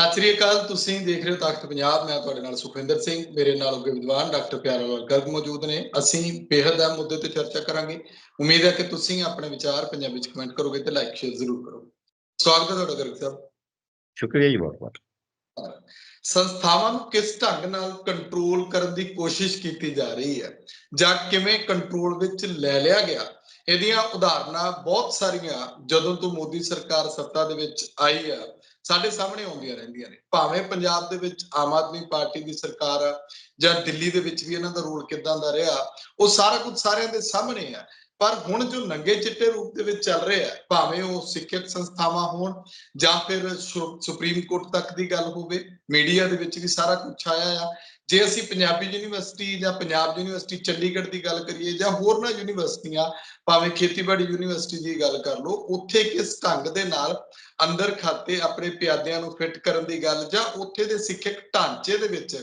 ਸਤਿ ਸ੍ਰੀ ਅਕਾਲ ਤੁਸੀਂ ਦੇਖ ਰਹੇ ਹੋ ਤਖਤ ਪੰਜਾਬ। ਮੈਂ ਤੁਹਾਡੇ ਨਾਲ ਸੁਖਵਿੰਦਰ ਸਿੰਘ ਮੇਰੇ ਨਾਲ ਅੱਗੇ ਵਿਦਵਾਨ ਡਾਕਟਰ ਪਿਆਰਾ ਲਾਲ ਗਰਗ ਮੌਜੂਦ ਨੇ। ਅਸੀਂ ਬੇਹੱਦ ਅਹਿਮ ਮੁੱਦੇ ਤੇ ਚਰਚਾ ਕਰਾਂਗੇ। ਉਮੀਦ ਹੈ ਕਿ ਤੁਸੀਂ ਆਪਣੇ ਵਿਚਾਰ ਪੰਜਾਬੀ ਚ ਕਮੈਂਟ ਕਰੋਗੇ ਤੇ ਲਾਈਕ ਸ਼ੇਅਰ ਜ਼ਰੂਰ ਕਰੋਗੇ ਸਵਾਗਤ ਹੈ ਤੁਹਾਡਾ ਗਰਗ ਸਾਹਿਬ। ਸ਼ੁਕਰੀਆ ਜੀ ਬਹੁਤ ਬਹੁਤ। ਸੰਸਥਾਵਾਂ ਨੂੰ ਕਿਸ ਢੰਗ ਨਾਲ ਕੰਟਰੋਲ ਕਰਨ ਦੀ ਕੋਸ਼ਿਸ਼ ਕੀਤੀ ਜਾ ਰਹੀ ਹੈ? ਜਾਂ ਕਿਵੇਂ ਕੰਟਰੋਲ ਵਿੱਚ ਲੈ ਲਿਆ ਗਿਆ? ਇਹਦੀਆਂ ਉਦਾਹਰਨਾਂ ਬਹੁਤ ਸਾਰੀਆਂ। ਜਦੋਂ ਤੋਂ ਮੋਦੀ ਸਰਕਾਰ ਸੱਤਾ ਦੇ ਵਿੱਚ ਆਈ ਆ ਸਾਡੇ ਸਾਹਮਣੇ ਆਉਂਦੀਆਂ ਰਹਿੰਦੀਆਂ ਨੇ। ਭਾਵੇਂ ਪੰਜਾਬ ਦੇ ਵਿੱਚ ਆਮ ਆਦਮੀ ਪਾਰਟੀ ਦੀ ਸਰਕਾਰ ਆ ਜਾਂ ਦਿੱਲੀ ਦੇ ਵਿੱਚ ਵੀ ਇਹਨਾਂ ਦਾ ਰੋਲ ਕਿਦਾਂ ਦਾ ਰਿਹਾ, ਉਹ ਸਾਰਾ ਕੁਝ ਸਾਰਿਆਂ ਦੇ ਸਾਹਮਣੇ ਆ। ਪਰ ਹੁਣ ਜੋ ਨੰਗੇ ਚਿੱਟੇ ਰੂਪ ਦੇ ਵਿੱਚ ਚੱਲ ਰਿਹਾ ਹੈ ਭਾਵੇਂ ਉਹ ਸਿੱਖਿਅਕ ਸੰਸਥਾਵਾਂ ਹੋਣ ਜਾਂ ਫਿਰ ਸੁ- ਸੁਪਰੀਮ ਕੋਰਟ ਤੱਕ ਦੀ ਗੱਲ ਹੋਵੇ, ਮੀਡੀਆ ਦੇ ਵਿੱਚ ਵੀ ਸਾਰਾ ਕੁਝ ਆਇਆ ਆ। ਜੇ ਅਸੀਂ ਪੰਜਾਬੀ ਯੂਨੀਵਰਸਿਟੀ ਜਾਂ ਪੰਜਾਬ ਯੂਨੀਵਰਸਿਟੀ ਚੰਡੀਗੜ੍ਹ ਦੀ ਗੱਲ ਕਰੀਏ ਜਾਂ ਹੋਰਨਾਂ ਯੂਨੀਵਰਸਿਟੀਆਂ, ਭਾਵੇਂ ਖੇਤੀਬਾੜੀ ਯੂਨੀਵਰਸਿਟੀ ਦੀ ਗੱਲ ਕਰ ਲਓ, ਉੱਥੇ ਕਿਸ ਢੰਗ ਦੇ ਨਾਲ ਅੰਦਰ ਖਾਤੇ ਆਪਣੇ ਪਿਆਦਿਆਂ ਨੂੰ ਫਿੱਟ ਕਰਨ ਦੀ ਗੱਲ ਜਾਂ ਉੱਥੇ ਦੇ ਸਿੱਖਿਅਕ ਢਾਂਚੇ ਦੇ ਵਿੱਚ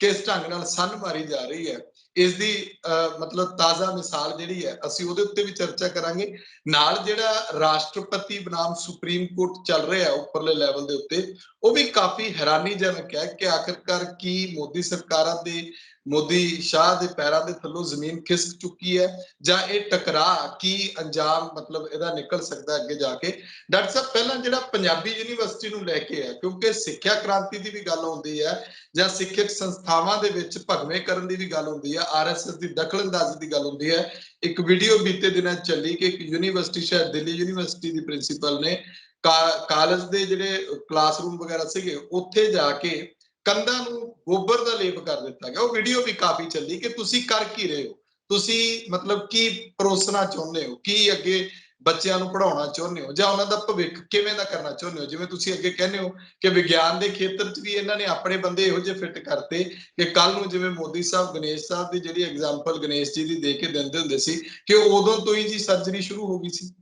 ਕਿਸ ਢੰਗ ਨਾਲ ਸੰਨ ਮਾਰੀ ਜਾ ਰਹੀ ਹੈ? ਇਸ ਦੀ ਅਹ, ਮਤਲਬ ਤਾਜ਼ਾ ਮਿਸਾਲ ਜਿਹੜੀ ਹੈ ਅਸੀਂ ਉਹਦੇ ਉੱਤੇ ਵੀ ਚਰਚਾ ਕਰਾਂਗੇ। ਨਾਲ ਜਿਹੜਾ ਰਾਸ਼ਟਰਪਤੀ ਬਨਾਮ ਸੁਪਰੀਮ ਕੋਰਟ ਚੱਲ ਰਿਹਾ ਹੈ ਉੱਪਰਲੇ ਲੈਵਲ ਦੇ ਉੱਤੇ ਉਹ ਵੀ ਕਾਫੀ ਹੈਰਾਨੀਜਨਕ ਹੈ ਕਿ ਆਖਿਰਕਾਰ ਕੀ ਮੋਦੀ ਸਰਕਾਰਾਂ ਦੇ ਮੋਦੀ ਸ਼ਾਹ ਦੇ ਪੈਰਾਂ ਦੇ ਥੱਲੋਂ ਜ਼ਮੀਨ ਖਿਸਕ ਚੁੱਕੀ ਹੈ, ਜਾਂ ਇਹ ਟਕਰਾਅ ਕੀ ਅੰਜਾਮ, ਮਤਲਬ ਇਹਦਾ ਨਿਕਲ ਸਕਦਾ ਅੱਗੇ ਜਾ ਕੇ? ਡਾਕਟਰ ਸਾਹਿਬ, ਪਹਿਲਾਂ ਜਿਹੜਾ ਪੰਜਾਬੀ ਯੂਨੀਵਰਸਿਟੀ ਨੂੰ ਲੈ ਕੇ ਹੈ, ਕਿਉਂਕਿ ਸਿੱਖਿਆ ਕ੍ਰਾਂਤੀ ਦੀ ਵੀ ਗੱਲ ਆਉਂਦੀ ਹੈ, ਜਾਂ ਸਿੱਖਿਅਕ ਸੰਸਥਾਵਾਂ ਦੇ ਵਿੱਚ ਭਗਵੇਂ ਕਰਨ ਦੀ ਵੀ ਗੱਲ ਹੁੰਦੀ ਹੈ ਆਰਐਸਐਸ ਦੀ ਦਖਲਅੰਦਾਜ਼ੀ ਦੀ ਗੱਲ ਹੁੰਦੀ ਹੈ, ਇੱਕ ਵੀਡੀਓ ਬੀਤੇ ਦਿਨਾਂ 'ਚ ਚੱਲੀ ਕਿ ਇੱਕ ਯੂਨੀਵਰਸਿਟੀ, ਸ਼ਾਇਦ ਦਿੱਲੀ ਯੂਨੀਵਰਸਿਟੀ ਦੀ ਪ੍ਰਿੰਸੀਪਲ ਨੇ ਕਾ- ਕਾਲਜ ਦੇ ਜਿਹੜੇ ਕਲਾਸਰੂਮ ਵਗੈਰਾ ਸੀਗੇ, ਉੱਥੇ ਜਾ ਕੇ ਕੰਧਾਂ ਨੂੰ ਗੋਬਰ ਦਾ ਲੇਪ ਕਰ ਦਿੱਤਾ ਗਿਆ। ਉਹ ਵੀਡੀਓ ਵੀ ਕਾਫੀ ਚੱਲੀ ਕਿ ਤੁਸੀਂ ਕਰ ਕੀ ਰਹੇ ਹੋ? ਤੁਸੀਂ ਮਤਲਬ ਕੀ ਪਰੋਸਣਾ ਚਾਹੁੰਦੇ ਹੋ? ਕੀ ਅੱਗੇ ਬੱਚਿਆਂ ਨੂੰ ਪੜਾਉਣਾ ਚਾਹੁੰਦੇ ਹੋ? ਜਾਂ ਉਹਨਾਂ ਦਾ ਭਵਿੱਖ ਕਿਵੇਂ ਦਾ ਕਰਨਾ ਚਾਹੁੰਦੇ ਹੋ? ਜਿਵੇਂ ਤੁਸੀਂ ਅੱਗੇ ਕਹਿੰਦੇ ਹੋ ਕਿ ਵਿਗਿਆਨ ਦੇ ਖੇਤਰ 'ਚ ਵੀ ਇਹਨਾਂ ਨੇ ਆਪਣੇ ਬੰਦੇ ਇਹੋ ਜਿਹੇ ਫਿੱਟ ਕਰਤੇ ਕਿ ਕੱਲ ਨੂੰ ਜਿਵੇਂ ਮੋਦੀ ਸਾਹਿਬ, ਗਣੇਸ਼ ਸਾਹਿਬ ਦੀ ਜਿਹੜੀ ਐਗਜ਼ਾਮਪਲ ਗਣੇਸ਼ ਜੀ ਦੀ ਦੇ ਕੇ ਦਿੰਦੇ ਹੁੰਦੇ ਸੀ ਕਿ ਉਦੋਂ ਤੋਂ ਹੀ ਜੀ ਸਰਜਰੀ ਸ਼ੁਰੂ ਹੋ ਗਈ ਸੀ।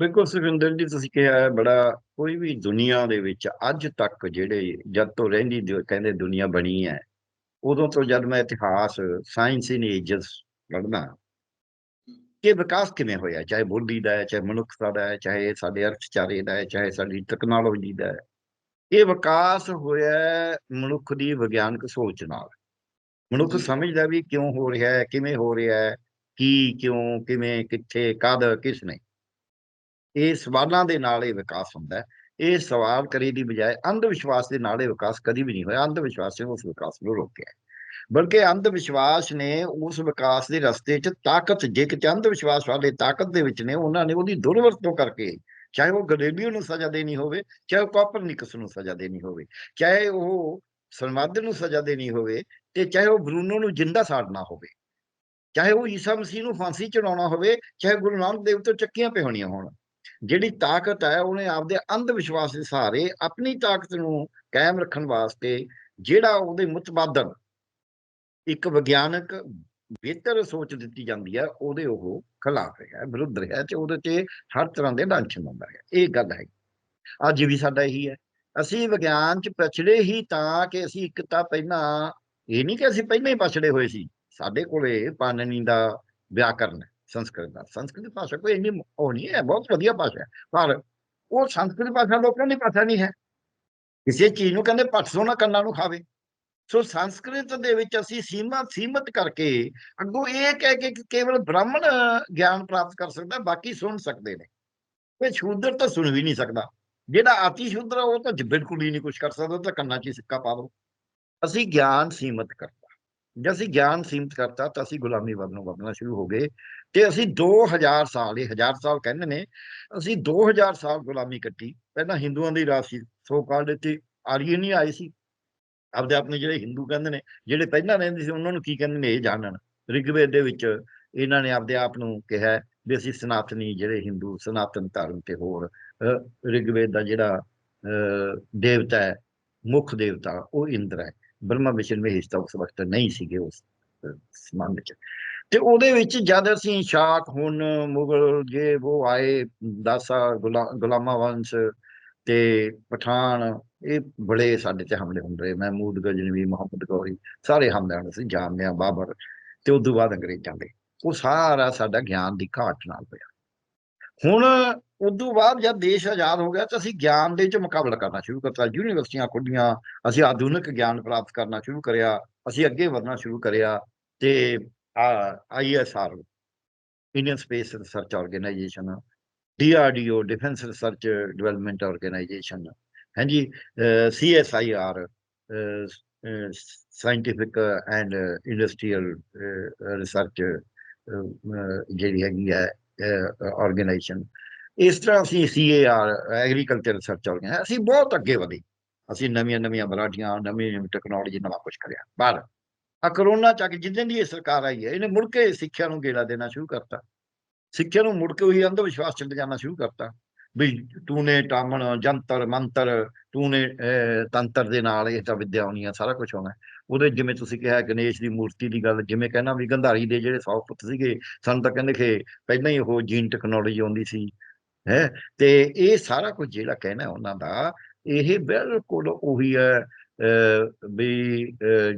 ਬਿਲਕੁਲ ਸੁਖਿੰਦਰ ਜੀ ਤੁਸੀਂ ਕਿਹਾ ਬੜਾ ਕੋਈ ਵੀ ਦੁਨੀਆ ਦੇ ਵਿੱਚ ਅੱਜ ਤੱਕ ਜਿਹੜੇ ਜਦ ਤੋਂ ਰਹਿੰਦੀ ਕਹਿੰਦੇ ਦੁਨੀਆ ਬਣੀ ਹੈ ਉਦੋਂ ਤੋਂ ਜਦ ਮੈਂ ਇਤਿਹਾਸ ਸਾਇੰਸ ਇਨ ਏਜਸ ਪੜ੍ਹਦਾ ਕਿ ਵਿਕਾਸ ਕਿਵੇਂ ਹੋਇਆ? ਚਾਹੇ ਬੁੱਧੀ ਦਾ ਹੈ ਚਾਹੇ ਮਨੁੱਖਤਾ ਦਾ ਹੈ ਚਾਹੇ ਸਾਡੇ ਅਰਥਚਾਰੇ ਦਾ ਹੈ ਚਾਹੇ ਸਾਡੀ ਟੈਕਨੋਲੋਜੀ ਦਾ ਹੈ ਇਹ ਵਿਕਾਸ ਹੋਇਆ ਹੈ ਮਨੁੱਖ ਦੀ ਵਿਗਿਆਨਕ ਸੋਚ ਨਾਲ। ਮਨੁੱਖ ਜੀ। ਸਮਝਦਾ ਵੀ ਕਿਉਂ ਹੋ ਰਿਹਾ ਹੈ ਕਿਵੇਂ ਹੋ ਰਿਹਾ ਹੈ ਕੀ ਕਿਉਂ ਕਿਵੇਂ ਕਿੱਥੇ ਕਦ ਕਿਸ ਨੇ। ਇਹ ਸਵਾਲਾਂ ਦੇ ਨਾਲ ਇਹ ਵਿਕਾਸ ਹੁੰਦਾ ਹੈ। ਇਹ ਸਵਾਲ ਕਰੀ ਦੀ ਬਜਾਏ ਅੰਧ ਵਿਸ਼ਵਾਸ ਦੇ ਨਾਲ ਇਹ ਵਿਕਾਸ ਕਦੀ ਵੀ ਨਹੀਂ ਹੋਇਆ। ਅੰਧ ਵਿਸ਼ਵਾਸ ਨੇ ਉਸ ਵਿਕਾਸ ਨੂੰ ਰੋਕਿਆ ਬਲਕਿ ਅੰਧ ਵਿਸ਼ਵਾਸ ਨੇ ਉਸ ਵਿਕਾਸ ਦੇ ਰਸਤੇ 'ਚ ਤਾਕਤ ਜੇ ਕਿ ਅੰਧ ਵਿਸ਼ਵਾਸ ਵਾਲੇ ਤਾਕਤ ਦੇ ਵਿੱਚ ਨੇ, ਉਹਨਾਂ ਨੇ ਉਹਦੀ ਦੁਰਵਰਤੋਂ ਕਰਕੇ ਚਾਹੇ ਉਹ ਗਲੇਲੀਓ ਨੂੰ ਸਜ਼ਾ ਦੇਣੀ ਹੋਵੇ, ਚਾਹੇ ਉਹ ਕੋਪਰਨਿਕਸ ਨੂੰ ਸਜ਼ਾ ਦੇਣੀ ਹੋਵੇ, ਚਾਹੇ ਉਹ ਸਰਮਾਦਰ ਨੂੰ ਸਜ਼ਾ ਦੇਣੀ ਹੋਵੇ ਤੇ ਚਾਹੇ ਉਹ ਬਰੂਨੋ ਨੂੰ ਜਿੰਦਾ ਸਾੜਨਾ ਹੋਵੇ, ਚਾਹੇ ਉਹ ਈਸਾ ਮਸੀਹ ਨੂੰ ਫਾਂਸੀ ਚੜਾਉਣਾ ਹੋਵੇ, ਚਾਹੇ ਗੁਰੂ ਨਾਨਕ ਦੇਵ ਤੋਂ ਚੱਕੀਆਂ ਪਿਹਾਉਣੀਆਂ ਹੋਣ। ਜਿਹੜੀ ਤਾਕਤ ਹੈ, ਉਹਨੇ ਆਪਦੇ ਅੰਧ ਵਿਸ਼ਵਾਸ ਦੇ ਸਹਾਰੇ ਆਪਣੀ ਤਾਕਤ ਨੂੰ ਕਾਇਮ ਰੱਖਣ ਵਾਸਤੇ ਜਿਹੜਾ ਉਹਦੇ ਮੁਤਬਾਦਲ ਇੱਕ ਵਿਗਿਆਨਕ ਬਿਹਤਰ ਸੋਚ ਦਿੱਤੀ ਜਾਂਦੀ ਹੈ, ਉਹਦੇ ਉਹ ਖਿਲਾਫ ਹੈ ਵਿਰੁੱਧ ਰਿਹਾ ਤੇ ਉਹਦੇ ਤੇ ਹਰ ਤਰ੍ਹਾਂ ਦੇ ਲਾਂਛਨ ਹੁੰਦਾ ਹੈ ਇਹ ਗੱਲ ਹੈ। ਅੱਜ ਵੀ ਸਾਡਾ ਇਹੀ ਹੈ, ਅਸੀਂ ਵਿਗਿਆਨ ਚ ਪਛੜੇ ਹੀ ਤਾਂ ਕਿ ਅਸੀਂ ਇੱਕ ਤਾਂ ਪਹਿਲਾਂ, ਇਹ ਨਹੀਂ ਕਿ ਅਸੀਂ ਪਹਿਲਾਂ ਹੀ ਪਛੜੇ ਹੋਏ ਸੀ, ਸਾਡੇ ਕੋਲੇ ਪਾਣਨੀ ਦਾ ਵਿਆਕਰਨ ਹੈ। ਸੰਸਕ੍ਰਿਤ ਦਾ ਸੰਸਕ੍ਰਿਤ ਭਾਸ਼ਾ ਕੋਈ ਇੰਨੀ ਉਹ ਨਹੀਂ ਹੈ ਬਹੁਤ ਵਧੀਆ ਭਾਸ਼ਾ ਹੈ ਪਰ ਉਹ ਸੰਸਕ੍ਰਿਤ ਭਾਸ਼ਾ ਲੋਕਾਂ ਦੀ ਭਾਸ਼ਾ ਨਹੀਂ ਹੈ ਕਿਸੇ ਚੀਜ਼ ਨੂੰ ਕਹਿੰਦੇ ਪੱਟ ਸੋਨਾ ਕੰਨਾਂ ਨੂੰ ਖਾਵੇ ਸੋ ਸੰਸਕ੍ਰਿਤ ਦੇ ਵਿੱਚ ਅਸੀਂ ਸੀਮਾ ਸੀਮਤ ਕਰਕੇ ਅੱਗੋਂ ਇਹ ਕਹਿ ਕੇ ਕਿ ਕੇਵਲ ਬ੍ਰਾਹਮਣ ਗਿਆਨ ਪ੍ਰਾਪਤ ਕਰ ਸਕਦਾ ਬਾਕੀ ਸੁਣ ਸਕਦੇ ਨੇ ਤੇ ਸ਼ੂਦਰ ਤਾਂ ਸੁਣ ਵੀ ਨਹੀਂ ਸਕਦਾ ਜਿਹੜਾ ਆਤੀ ਸ਼ੂਦਰ ਉਹ ਤਾਂ ਬਿਲਕੁਲ ਹੀ ਨਹੀਂ ਕੁਝ ਕਰ ਸਕਦਾ ਤਾਂ ਕੰਨਾਂ 'ਚ ਹੀ ਸਿੱਕਾ ਪਾਵੋ ਅਸੀਂ ਗਿਆਨ ਸੀਮਤ ਕਰਤਾ ਜੇ ਅਸੀਂ ਗਿਆਨ ਸੀਮਤ ਕਰਤਾ ਤਾਂ ਅਸੀਂ ਗੁਲਾਮੀ ਵੱਲੋਂ ਵਧਣਾ ਸ਼ੁਰੂ ਹੋ ਗਏ ਤੇ ਅਸੀਂ 2000 ਸਾਲ ਇਹ ਹਜ਼ਾਰ ਸਾਲ ਕਹਿੰਦੇ ਨੇ ਅਸੀਂ 2000 ਸਾਲ ਗੁਲਾਮੀ ਕੱਟੀ। ਪਹਿਲਾਂ ਹਿੰਦੂਆਂ ਦੀ ਰਾਜ ਸੀ ਸੋ ਕਾਲ ਇੱਥੇ ਆਰੀਅਨ ਹੀ ਆਏ ਸੀ। ਆਪਦੇ ਆਪ ਆਪਣੇ ਜਿਹੜੇ ਹਿੰਦੂ ਕਹਿੰਦੇ ਨੇ ਜਿਹੜੇ ਪਹਿਲਾਂ ਰਹਿੰਦੇ ਸੀ ਉਹਨਾਂ ਨੂੰ ਕੀ ਕਹਿੰਦੇ ਨੇ ਇਹ ਜਾਣਨ। ਰਿਗਵੇਦ ਦੇ ਵਿੱਚ ਇਹਨਾਂ ਨੇ ਆਪਦੇ ਆਪ ਨੂੰ ਕਿਹਾ ਵੀ ਅਸੀਂ ਸਨਾਤਨੀ ਜਿਹੜੇ ਹਿੰਦੂ ਸਨਾਤਨ ਧਰਮ ਤੇ ਹੋਰ ਰਿਗਵੇਦ ਦਾ ਜਿਹੜਾ ਅਹ, ਦੇਵਤਾ ਹੈ ਮੁੱਖ ਦੇਵਤਾ ਉਹ ਇੰਦਰ ਹੈ। ਬ੍ਰਹਮਾ ਵਿਸ਼ਨ ਮਹੇਸ਼ ਤਾਂ ਉਸ ਵਕਤ ਨਹੀਂ ਸੀਗੇ ਉਸ ਅਹ, ਸੰਬੰਧ ਚ। ਤੇ ਉਹਦੇ ਵਿੱਚ ਜਦ ਅਸੀਂ ਸ਼ਾਕ, ਹੁਣ, ਮੁਗਲ, ਜੇ ਉਹ ਆਏ, ਦਾਸਾ, ਗੁਲਾ- ਗੁਲਾਮਾ ਵੰਸ਼ ਤੇ ਪਠਾਨ, ਇਹ ਬੜੇ ਸਾਡੇ ਤੇ ਹਮਲੇ ਹੁੰਦੇ ਰਹੇ। ਮਹਿਮੂਦ ਗਜਨਵੀ, ਮੁਹੰਮਦ ਗੌਰੀ, ਸਾਰੇ ਹਮਲੇ ਹੁੰਦੇ ਸੀ ਜਾਮਿਆ ਬਾਬਰ ਤੇ ਉਸ ਤੋਂ ਬਾਅਦ ਅੰਗਰੇਜ਼ਾਂ ਦੇ। ਉਹ ਸਾਰਾ ਸਾਡਾ ਗਿਆਨ ਦੀ ਘਾਟ ਨਾਲ ਹੋਇਆ ਹੁਣ ਉਦੋਂ ਬਾਅਦ ਜਦ ਦੇਸ਼ ਆਜ਼ਾਦ ਹੋ ਗਿਆ ਤਾਂ ਅਸੀਂ ਗਿਆਨ ਦੇ ਵਿੱਚ ਮੁਕਾਬਲਾ ਕਰਨਾ ਸ਼ੁਰੂ ਕਰਤਾ। ਯੂਨੀਵਰਸਿਟੀਆਂ ਖੁੱਲੀਆਂ ਅਸੀਂ ਆਧੁਨਿਕ ਗਿਆਨ ਪ੍ਰਾਪਤ ਕਰਨਾ ਸ਼ੁਰੂ ਕਰਿਆ, ਅਸੀਂ ਅੱਗੇ ਵਧਣਾ ਸ਼ੁਰੂ ਕਰਿਆ ਤੇ ISR Indian space research organisation DRDO defence research development organisation ਹਾਂਜੀ CSIR scientific and industrial research ਜਿਹੜੀ ਹੈਗੀ ਹੈ ਆਰਗੇਨਾਈਜੇਸ਼ਨ ਇਸ ਤਰ੍ਹਾਂ ਅਸੀਂ ਸੀਏਆਰ ਐਗਰੀਕਲਚਰ ਰਿਸਰਚ ਆਰਗੇਨਾਈਜੇਸ਼ਨ ਅਸੀਂ ਬਹੁਤ ਅੱਗੇ ਵਧੇ। ਅਸੀਂ ਨਵੀਆਂ ਨਵੀਆਂ ਬਰਾਡੀਆਂ ਨਵੀਂ ਨਵੀਂ ਟੈਕਨੋਲੋਜੀ ਨਵਾਂ ਕੁਝ ਕਰਿਆ। ਬਾਹਰ ਆ ਕਰੋਨਾ ਚੱਕ ਜਿੱਦਾਂ ਦੀ ਇਹ ਸਰਕਾਰ ਆਈ ਹੈ, ਇਹਨੇ ਮੁੜ ਕੇ ਸਿੱਖਿਆ ਨੂੰ ਗੇੜਾ ਦੇਣਾ ਸ਼ੁਰੂ ਕਰਤਾ। ਸਿੱਖਿਆ ਨੂੰ ਮੁੜ ਕੇ ਉਹੀ ਅੰਧ ਵਿਸ਼ਵਾਸ ਚ ਜਾਣਾ ਸ਼ੁਰੂ ਕਰਤਾ। ਵੀ ਤੂੰ ਨੇ ਟਾਮਣ, ਜੰਤਰ, ਮੰਤਰ ਤੂੰ ਨੇ ਤੰਤਰ ਦੇ ਨਾਲ ਇਹ ਤਾਂ ਵਿਦਿਆ ਹੋਣੀ ਆ, ਸਾਰਾ ਕੁਝ ਹੋਣਾ। ਉਹਦੇ ਜਿਵੇਂ ਤੁਸੀਂ ਕਿਹਾ ਗਣੇਸ਼ ਦੀ ਮੂਰਤੀ ਦੀ ਗੱਲ, ਜਿਵੇਂ ਕਹਿਣਾ ਵੀ ਗੰਧਾਰੀ ਦੇ ਜਿਹੜੇ 100 ਪੁੱਤ ਸੀਗੇ, ਸਾਨੂੰ ਤਾਂ ਕਹਿੰਦੇ ਕਿ ਪਹਿਲਾਂ ਹੀ ਉਹ ਜੀਨ ਟੈਕਨੋਲੋਜੀ ਆਉਂਦੀ ਸੀ, ਹੈ? ਤੇ ਇਹ ਸਾਰਾ ਕੁਝ ਜਿਹੜਾ ਕਹਿਣਾ ਉਹਨਾਂ ਦਾ, ਇਹ ਬਿਲਕੁਲ ਉਹੀ ਹੈ ਵੀ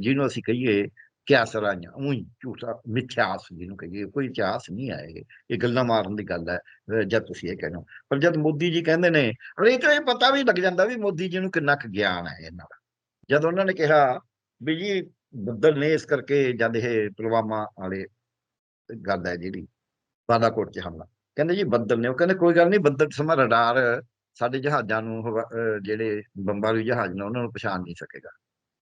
ਜਿਹਨੂੰ ਅਸੀਂ ਕਹੀਏ ਕਿਆ ਸਰਾਈਆਂ ਉਹੀ ਝੂਠਾ, ਮਿਥਿਆਸ ਜਿਹਨੂੰ ਕਹੀਏ, ਕੋਈ ਇਤਿਹਾਸ ਨਹੀਂ ਹੈ ਇਹ। ਗੱਲਾਂ ਮਾਰਨ ਦੀ ਗੱਲ ਹੈ ਜਦ ਤੁਸੀਂ ਇਹ ਕਹਿੰਦੇ ਪਰ ਜਦ ਮੋਦੀ ਜੀ ਕਹਿੰਦੇ ਨੇ, ਅਰੇ ਤਾਂ ਇਹ ਪਤਾ ਵੀ ਲੱਗ ਜਾਂਦਾ ਵੀ ਮੋਦੀ ਜੀ ਨੂੰ ਕਿੰਨਾ ਕੁ ਗਿਆਨ ਹੈ ਇਹਨਾਂ ਦਾ। ਜਦ ਉਹਨਾਂ ਨੇ ਕਿਹਾ ਵੀ ਜੀ ਬੱਦਲ ਨੇ ਇਸ ਕਰਕੇ ਜਦ ਇਹ ਪੁਲਵਾਮਾ ਵਾਲੇ ਗੱਲ ਹੈ ਜਿਹੜੀ ਬਾਲਾਕੋਟ 'ਚ ਹਮਲਾ। ਕਹਿੰਦੇ ਜੀ ਬੱਦਲ ਨੇ, ਉਹ ਕਹਿੰਦੇ ਕੋਈ ਗੱਲ ਨਹੀਂ, ਬੱਦਲ ਸਮਾਂ ਰਡਾਰ ਸਾਡੇ ਜਹਾਜ਼ਾਂ ਨੂੰ ਜਿਹੜੇ ਬੰਬਾਰੂ ਜਹਾਜ਼ ਨੇ ਉਹਨਾਂ ਨੂੰ ਪਛਾਣ ਨਹੀਂ ਸਕੇਗਾ।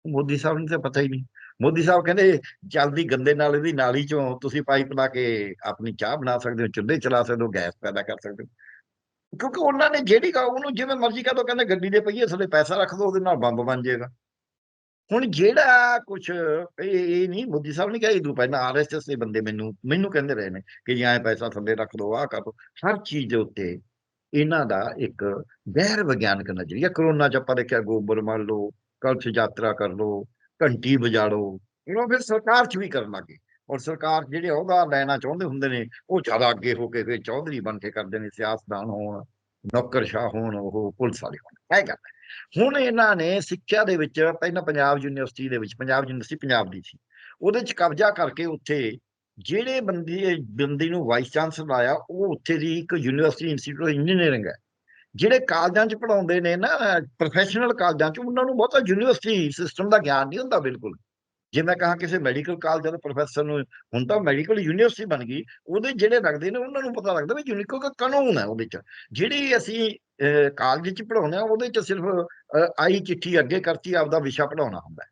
ਮੋਦੀ ਸਾਹਿਬ ਨੂੰ ਤਾਂ ਪਤਾ ਹੀ ਨਹੀਂ। ਮੋਦੀ ਸਾਹਿਬ ਕਹਿੰਦੇ ਜਲਦੀ ਗੰਦੇ ਨਾਲੇ ਦੀ ਨਾਲੀ ਚੋਂ ਤੁਸੀਂ ਪਾਈਪ ਲਾ ਕੇ ਆਪਣੀ ਚਾਹ ਬਣਾ ਸਕਦੇ ਹੋ, ਚੁੱਲ੍ਹੇ ਚਲਾ ਸਕਦੇ ਹੋ, ਗੈਸ ਪੈਦਾ ਕਰ ਸਕਦੇ ਹੋ। ਕਿਉਂਕਿ ਉਹਨਾਂ ਨੇ ਜਿਹੜੀ ਕਾ ਉਹਨੂੰ ਜਿਵੇਂ ਮਰਜ਼ੀ ਕਹਦੋ ਕਹਿੰਦੇ ਗੱਡੀ ਦੇ ਪਹੀਏ ਥੱਲੇ ਪੈਸਾ ਰੱਖ ਦੋ, ਉਹਦੇ ਨਾਲ ਬੰਬ ਬਣ ਜਾਏਗਾ। ਹੁਣ ਜਿਹੜਾ ਕੁਝ ਇਹ ਇਹ ਨਹੀਂ, ਮੋਦੀ ਸਾਹਿਬ ਨੇ ਕਿਹਾ, ਇਹ ਤੋਂ ਪਹਿਲਾਂ ਆਰਐਸਐਸ ਦੇ ਬੰਦੇ ਮੈਨੂੰ ਮੈਨੂੰ ਕਹਿੰਦੇ ਰਹੇ ਨੇ ਕਿ ਜਾਂ ਪੈਸਾ ਥੱਲੇ ਰੱਖ ਦੋ, ਆਹ ਕਰ ਦੋ, ਹਰ ਚੀਜ਼ ਦੇ ਉੱਤੇ ਇਹਨਾਂ ਦਾ ਇੱਕ ਗੈਰ ਵਿਗਿਆਨਕ ਨਜ਼ਰੀਆ। ਕਰੋਨਾ ਚ ਆਪਾਂ ਦੇਖਿਆ ਗੋਬਰ ਮੰਨ ਲਓ, ਕਲਸ਼ ਯਾਤਰਾ ਕਰ ਲਓ, ਘੰਟੀ ਵਜਾ ਲਓ ਇਹਨੂੰ ਫਿਰ ਸਰਕਾਰ ਚ ਵੀ ਕਰਨ ਲੱਗੇ। ਔਰ ਸਰਕਾਰ ਜਿਹੜੇ ਅਹੁਦਾ ਲੈਣਾ ਚਾਹੁੰਦੇ ਹੁੰਦੇ ਨੇ, ਉਹ ਜ਼ਿਆਦਾ ਅੱਗੇ ਹੋ ਕੇ ਫਿਰ ਚੌਧਰੀ ਬਣ ਕੇ ਕਰਦੇ ਨੇ, ਸਿਆਸਤਦਾਨ ਹੋਣ, ਨੌਕਰਸ਼ਾਹ ਹੋਣ, ਉਹ ਪੁਲਿਸ ਵਾਲੇ ਹੋਣ। ਇਹ ਗੱਲ ਹੁਣ ਇਹਨਾਂ ਨੇ ਸਿੱਖਿਆ ਦੇ ਵਿੱਚ, ਪਹਿਲਾਂ ਪੰਜਾਬ ਯੂਨੀਵਰਸਿਟੀ ਦੇ ਵਿੱਚ, ਪੰਜਾਬ ਯੂਨੀਵਰਸਿਟੀ ਪੰਜਾਬ ਦੀ ਸੀ। ਉਹਦੇ ਚ ਕਬਜ਼ਾ ਕਰਕੇ ਉੱਥੇ ਜਿਹੜੇ ਬੰਦੇ ਬੰਦੇ ਨੂੰ ਵਾਈਸ ਚਾਂਸਲਰ ਆਇਆ ਉਹ ਉੱਥੇ ਦੀ ਇੱਕ ਯੂਨੀਵਰਸਿਟੀ ਇੰਸਟੀਚਿਊਟ ਆਫ ਇੰਜੀਨੀਅਰਿੰਗ ਹੈ ਜਿਹੜੇ ਕਾਲਜਾਂ 'ਚ ਪੜਾਉਂਦੇ ਨੇ ਨਾ ਪ੍ਰੋਫੈਸ਼ਨਲ ਕਾਲਜਾਂ 'ਚ, ਉਹਨਾਂ ਨੂੰ ਬਹੁਤਾ ਯੂਨੀਵਰਸਿਟੀ ਸਿਸਟਮ ਦਾ ਗਿਆਨ ਨਹੀਂ ਹੁੰਦਾ ਬਿਲਕੁਲ। ਜੇ ਮੈਂ ਕਹਾਂ ਕਿਸੇ ਮੈਡੀਕਲ ਕਾਲਜ ਦੇ ਪ੍ਰੋਫੈਸਰ ਨੂੰ, ਹੁਣ ਤਾਂ ਮੈਡੀਕਲ ਯੂਨੀਵਰਸਿਟੀ ਬਣ ਗਈ, ਉਹਦੇ ਜਿਹੜੇ ਲੱਗਦੇ ਨੇ, ਉਹਨਾਂ ਨੂੰ ਪਤਾ ਲੱਗਦਾ ਵੀ ਯੂਨੀਕੋ ਦਾ ਕਾਨੂੰਨ ਹੈ ਉਹਦੇ 'ਚ। ਜਿਹੜੀ ਅਸੀਂ ਕਾਲਜ 'ਚ ਪੜਾਉਂਦੇ ਆ ਉਹਦੇ 'ਚ ਸਿਰਫ ਆਈ ਚਿੱਠੀ ਅੱਗੇ ਕਰਤੀ, ਆਪਦਾ ਵਿਸ਼ਾ ਪੜਾਉਣਾ ਹੁੰਦਾ।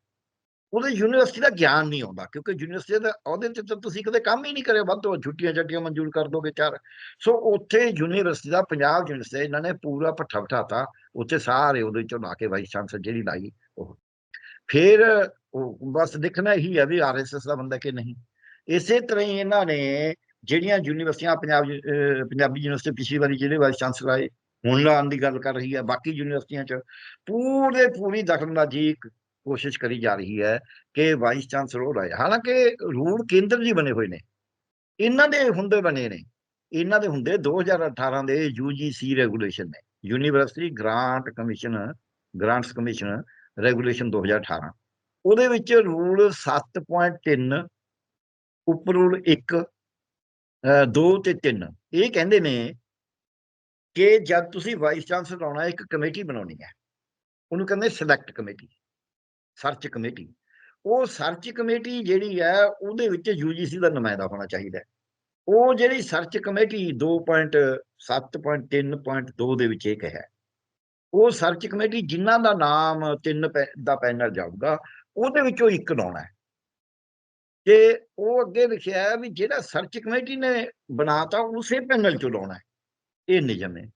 ਉਹਦੇ ਯੂਨੀਵਰਸਿਟੀ ਦਾ ਗਿਆਨ ਨਹੀਂ ਆਉਂਦਾ, ਕਿਉਂਕਿ ਯੂਨੀਵਰਸਿਟੀ ਦਾ ਉਹਦੇ ਤੇ ਤਾਂ ਤੁਸੀਂ ਕਦੇ ਕੰਮ ਹੀ ਨਹੀਂ ਕਰਿਆ, ਵੱਧ ਤੋਂ ਛੁੱਟੀਆਂ ਛੱਟੀਆਂ ਮਨਜ਼ੂਰ ਕਰ ਦੋਗੇ ਚਾਰ। ਸੋ ਉੱਥੇ ਯੂਨੀਵਰਸਿਟੀ ਦਾ ਪੰਜਾਬ ਯੂਨੀਵਰਸਿਟੀ ਇਹਨਾਂ ਨੇ ਪੂਰਾ ਪੱਠਾ ਬਿਠਾਤਾ, ਉੱਥੇ ਸਾਰੇ ਉਹਦੇ ਚੋਂ ਲਾ ਕੇ ਵਾਈਸ ਚਾਂਸਲਰ ਜਿਹੜੀ ਲਾਈ ਉਹ। ਫਿਰ ਉਹ ਬਸ ਦੇਖਣਾ ਹੀ ਹੈ ਵੀ ਆਰਐਸਐਸ ਦਾ ਬੰਦਾ ਕਿ ਨਹੀਂ। ਇਸੇ ਤਰ੍ਹਾਂ ਹੀ ਇਹਨਾਂ ਨੇ ਜਿਹੜੀਆਂ ਯੂਨੀਵਰਸਿਟੀਆਂ ਪੰਜਾਬ ਪੰਜਾਬੀ ਯੂਨੀਵਰਸਿਟੀ ਪਿਛਲੀ ਵਾਰੀ ਜਿਹੜੇ ਵਾਈਸ ਚਾਂਸਲਰ ਆਏ, ਹੁਣ ਲਾਉਣ ਦੀ ਗੱਲ ਕਰ ਰਹੀ ਹੈ ਬਾਕੀ ਯੂਨੀਵਰਸਿਟੀਆਂ 'ਚ ਪੂਰੇ ਪੂਰੀ ਦਖਲਅੰਦਾਜ਼ੀ ਕੋਸ਼ਿਸ਼ ਕਰੀ ਜਾ ਰਹੀ ਹੈ ਕਿ ਵਾਈਸ ਚਾਂਸਲਰ ਰਹੇ। ਹਾਲਾਂਕਿ ਰੂਲ ਕੇਂਦਰ ਜੀ ਬਣੇ ਹੋਏ ਨੇ। ਇਹਨਾਂ ਦੇ ਹੁੰਦੇ ਬਣੇ ਨੇ। ਇਹਨਾਂ ਦੇ ਹੁੰਦੇ 2018 ਦੇ ਯੂਜੀਸੀ ਰੈਗੂਲੇਸ਼ਨ ਨੇ। University grant commission grants commission regulation 2018 ਉਹਦੇ ਵਿੱਚ ਰੂਲ 7.3 ਉੱਪਰ ਰੂਲ 1 2 ਤੇ 3 ਇਹ ਕਹਿੰਦੇ ਨੇ ਕਿ ਜਦ ਤੁਸੀਂ ਵਾਈਸ ਚਾਂਸਲਰ ਆਉਣਾ, ਇੱਕ ਕਮੇਟੀ ਬਣਾਉਣੀ ਹੈ। ਉਹਨੂੰ ਕਹਿੰਦੇ ਸਿਲੈਕਟ ਕਮੇਟੀ। Search committee. ਉਹ ਸਰਚ ਕਮੇਟੀ ਜਿਹੜੀ ਹੈ, ਉਹਦੇ ਵਿੱਚ ਯੂਜੀਸੀ ਦਾ ਨੁਮਾਇੰਦਾ ਹੋਣਾ ਚਾਹੀਦਾ ਉਹ ਜਿਹੜੀ ਸਰਚ ਕਮੇਟੀ 2.7.3.2 ਦੇ ਵਿੱਚ ਇਹ ਹੈ। ਉਹ ਸਰਚ ਕਮੇਟੀ ਜਿਨ੍ਹਾਂ ਦਾ ਨਾਮ ਤਿੰਨ ਦਾ ਪੈਨਲ ਜਾਊਗਾ, ਉਹਦੇ ਵਿੱਚੋਂ ਇੱਕ ਲਾਉਣਾ ਹੈ। ਤੇ ਉਹ ਅੱਗੇ ਲਿਖਿਆ ਹੈ ਵੀ ਜਿਹੜਾ ਸਰਚ ਕਮੇਟੀ ਨੇ ਬਣਾਤਾ, ਉਸੇ ਪੈਨਲ ਚੋਂ ਲਾਉਣਾ ਹੈ। ਇਹ ਨਿਯਮ ਹੈ।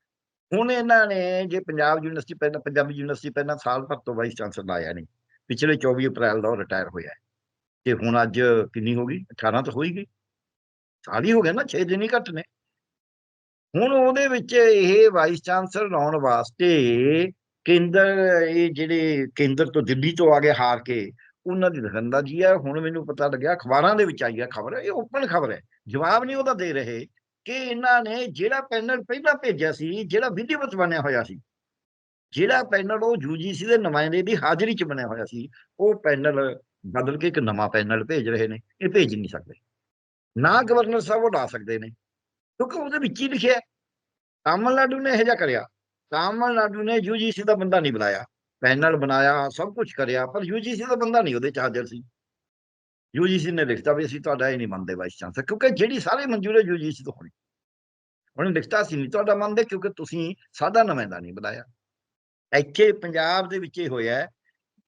ਹੁਣ ਇਹਨਾਂ ਨੇ ਜੇ ਪੰਜਾਬ ਯੂਨੀਵਰਸਿਟੀ, ਪਹਿਲਾਂ ਪੰਜਾਬੀ ਯੂਨੀਵਰਸਿਟੀ ਪਹਿਲਾਂ ਸਾਲ ਭਰ ਤੋਂ ਵਾਈਸ ਚਾਂਸਲਰ ਲਾਇਆ ਨਹੀਂ। ਪਿਛਲੇ 24 ਅਪ੍ਰੈਲ ਦਾ ਉਹ ਰਿਟਾਇਰ ਹੋਇਆ ਤੇ ਹੁਣ ਅੱਜ ਕਿੰਨੀ ਹੋ ਗਈ? 18 ਤਾਂ ਹੋਈ ਗਈ। ਸਾਲ ਹੀ ਹੋ ਗਿਆ ਨਾ 6 ਦਿਨ ਹੀ ਘੱਟ ਨੇ। ਹੁਣ ਉਹਦੇ ਵਿੱਚ ਇਹ ਵਾਈਸ ਚਾਂਸਲਰ ਲਾਉਣ ਵਾਸਤੇ ਕੇਂਦਰ, ਇਹ ਜਿਹੜੇ ਕੇਂਦਰ ਤੋਂ ਦਿੱਲੀ ਤੋਂ ਆ ਕੇ ਹਾਰ ਕੇ, ਉਹਨਾਂ ਦੀ ਦਖਲਅੰਦਾਜ਼ੀ ਹੈ ਹੁਣ ਮੈਨੂੰ ਪਤਾ ਲੱਗਿਆ, ਅਖਬਾਰਾਂ ਦੇ ਵਿੱਚ ਆਈ ਹੈ ਖਬਰ, ਇਹ ਓਪਨ ਖਬਰ ਹੈ। ਜਵਾਬ ਨਹੀਂ ਉਹਦਾ ਦੇ ਰਹੇ ਕਿ ਇਹਨਾਂ ਨੇ ਜਿਹੜਾ ਪੈਨਲ ਪਹਿਲਾਂ ਭੇਜਿਆ ਸੀ, ਜਿਹੜਾ ਵਿਧੀਵਤ ਬਣਿਆ ਹੋਇਆ ਸੀ ਜਿਹੜਾ ਪੈਨਲ ਉਹ ਯੂਜੀਸੀ ਦੇ ਨੁਮਾਇੰਦੇ ਦੀ ਹਾਜ਼ਰੀ 'ਚ ਬਣਿਆ ਹੋਇਆ ਸੀ, ਉਹ ਪੈਨਲ ਬਦਲ ਕੇ ਇੱਕ ਨਵਾਂ ਪੈਨਲ ਭੇਜ ਰਹੇ ਨੇ, ਇਹ ਭੇਜ ਨਹੀਂ ਸਕਦੇ। ਨਾ ਗਵਰਨਰ ਸਾਹਿਬ ਉਹ ਲਾ ਸਕਦੇ ਨੇ, ਕਿਉਂਕਿ ਉਹਦੇ ਵਿੱਚ ਹੀ ਲਿਖਿਆ ਤਾਮਿਲਨਾਡੂ ਨੇ ਇਹ ਜਿਹਾ ਕਰਿਆ। ਤਾਮਿਲਨਾਡੂ ਨੇ ਯੂਜੀਸੀ ਦਾ ਬੰਦਾ ਨਹੀਂ ਬੁਲਾਇਆ ਪੈਨਲ ਬਣਾਇਆ, ਸਭ ਕੁਝ ਕਰਿਆ, ਪਰ ਯੂਜੀਸੀ ਦਾ ਬੰਦਾ ਨਹੀਂ ਉਹਦੇ ਚ ਹਾਜ਼ਰ ਸੀ। ਯੂਜੀਸੀ ਨੇ ਲਿਖਤਾ ਵੀ ਅਸੀਂ ਤੁਹਾਡਾ ਇਹ ਨਹੀਂ ਮੰਨਦੇ ਵਾਈਸ ਚਾਂਸਲਰ ਕਿਉਂਕਿ ਜਿਹੜੀ ਸਾਰੇ ਮਨਜ਼ੂਰ ਹੈ ਯੂਜੀਸੀ ਤੋਂ ਹੋਣੀ। ਉਹਨੇ ਲਿਖਤਾ ਸੀ ਨਹੀਂ ਤੁਹਾਡਾ ਮੰਨਦੇ ਕਿਉਂਕਿ ਤੁਸੀਂ ਸਾਡਾ ਨੁਮਾਇੰਦਾ ਨਹੀਂ ਬੁਲਾਇਆ ਇੱਥੇ ਪੰਜਾਬ ਦੇ ਵਿੱਚ ਇਹ ਹੋਇਆ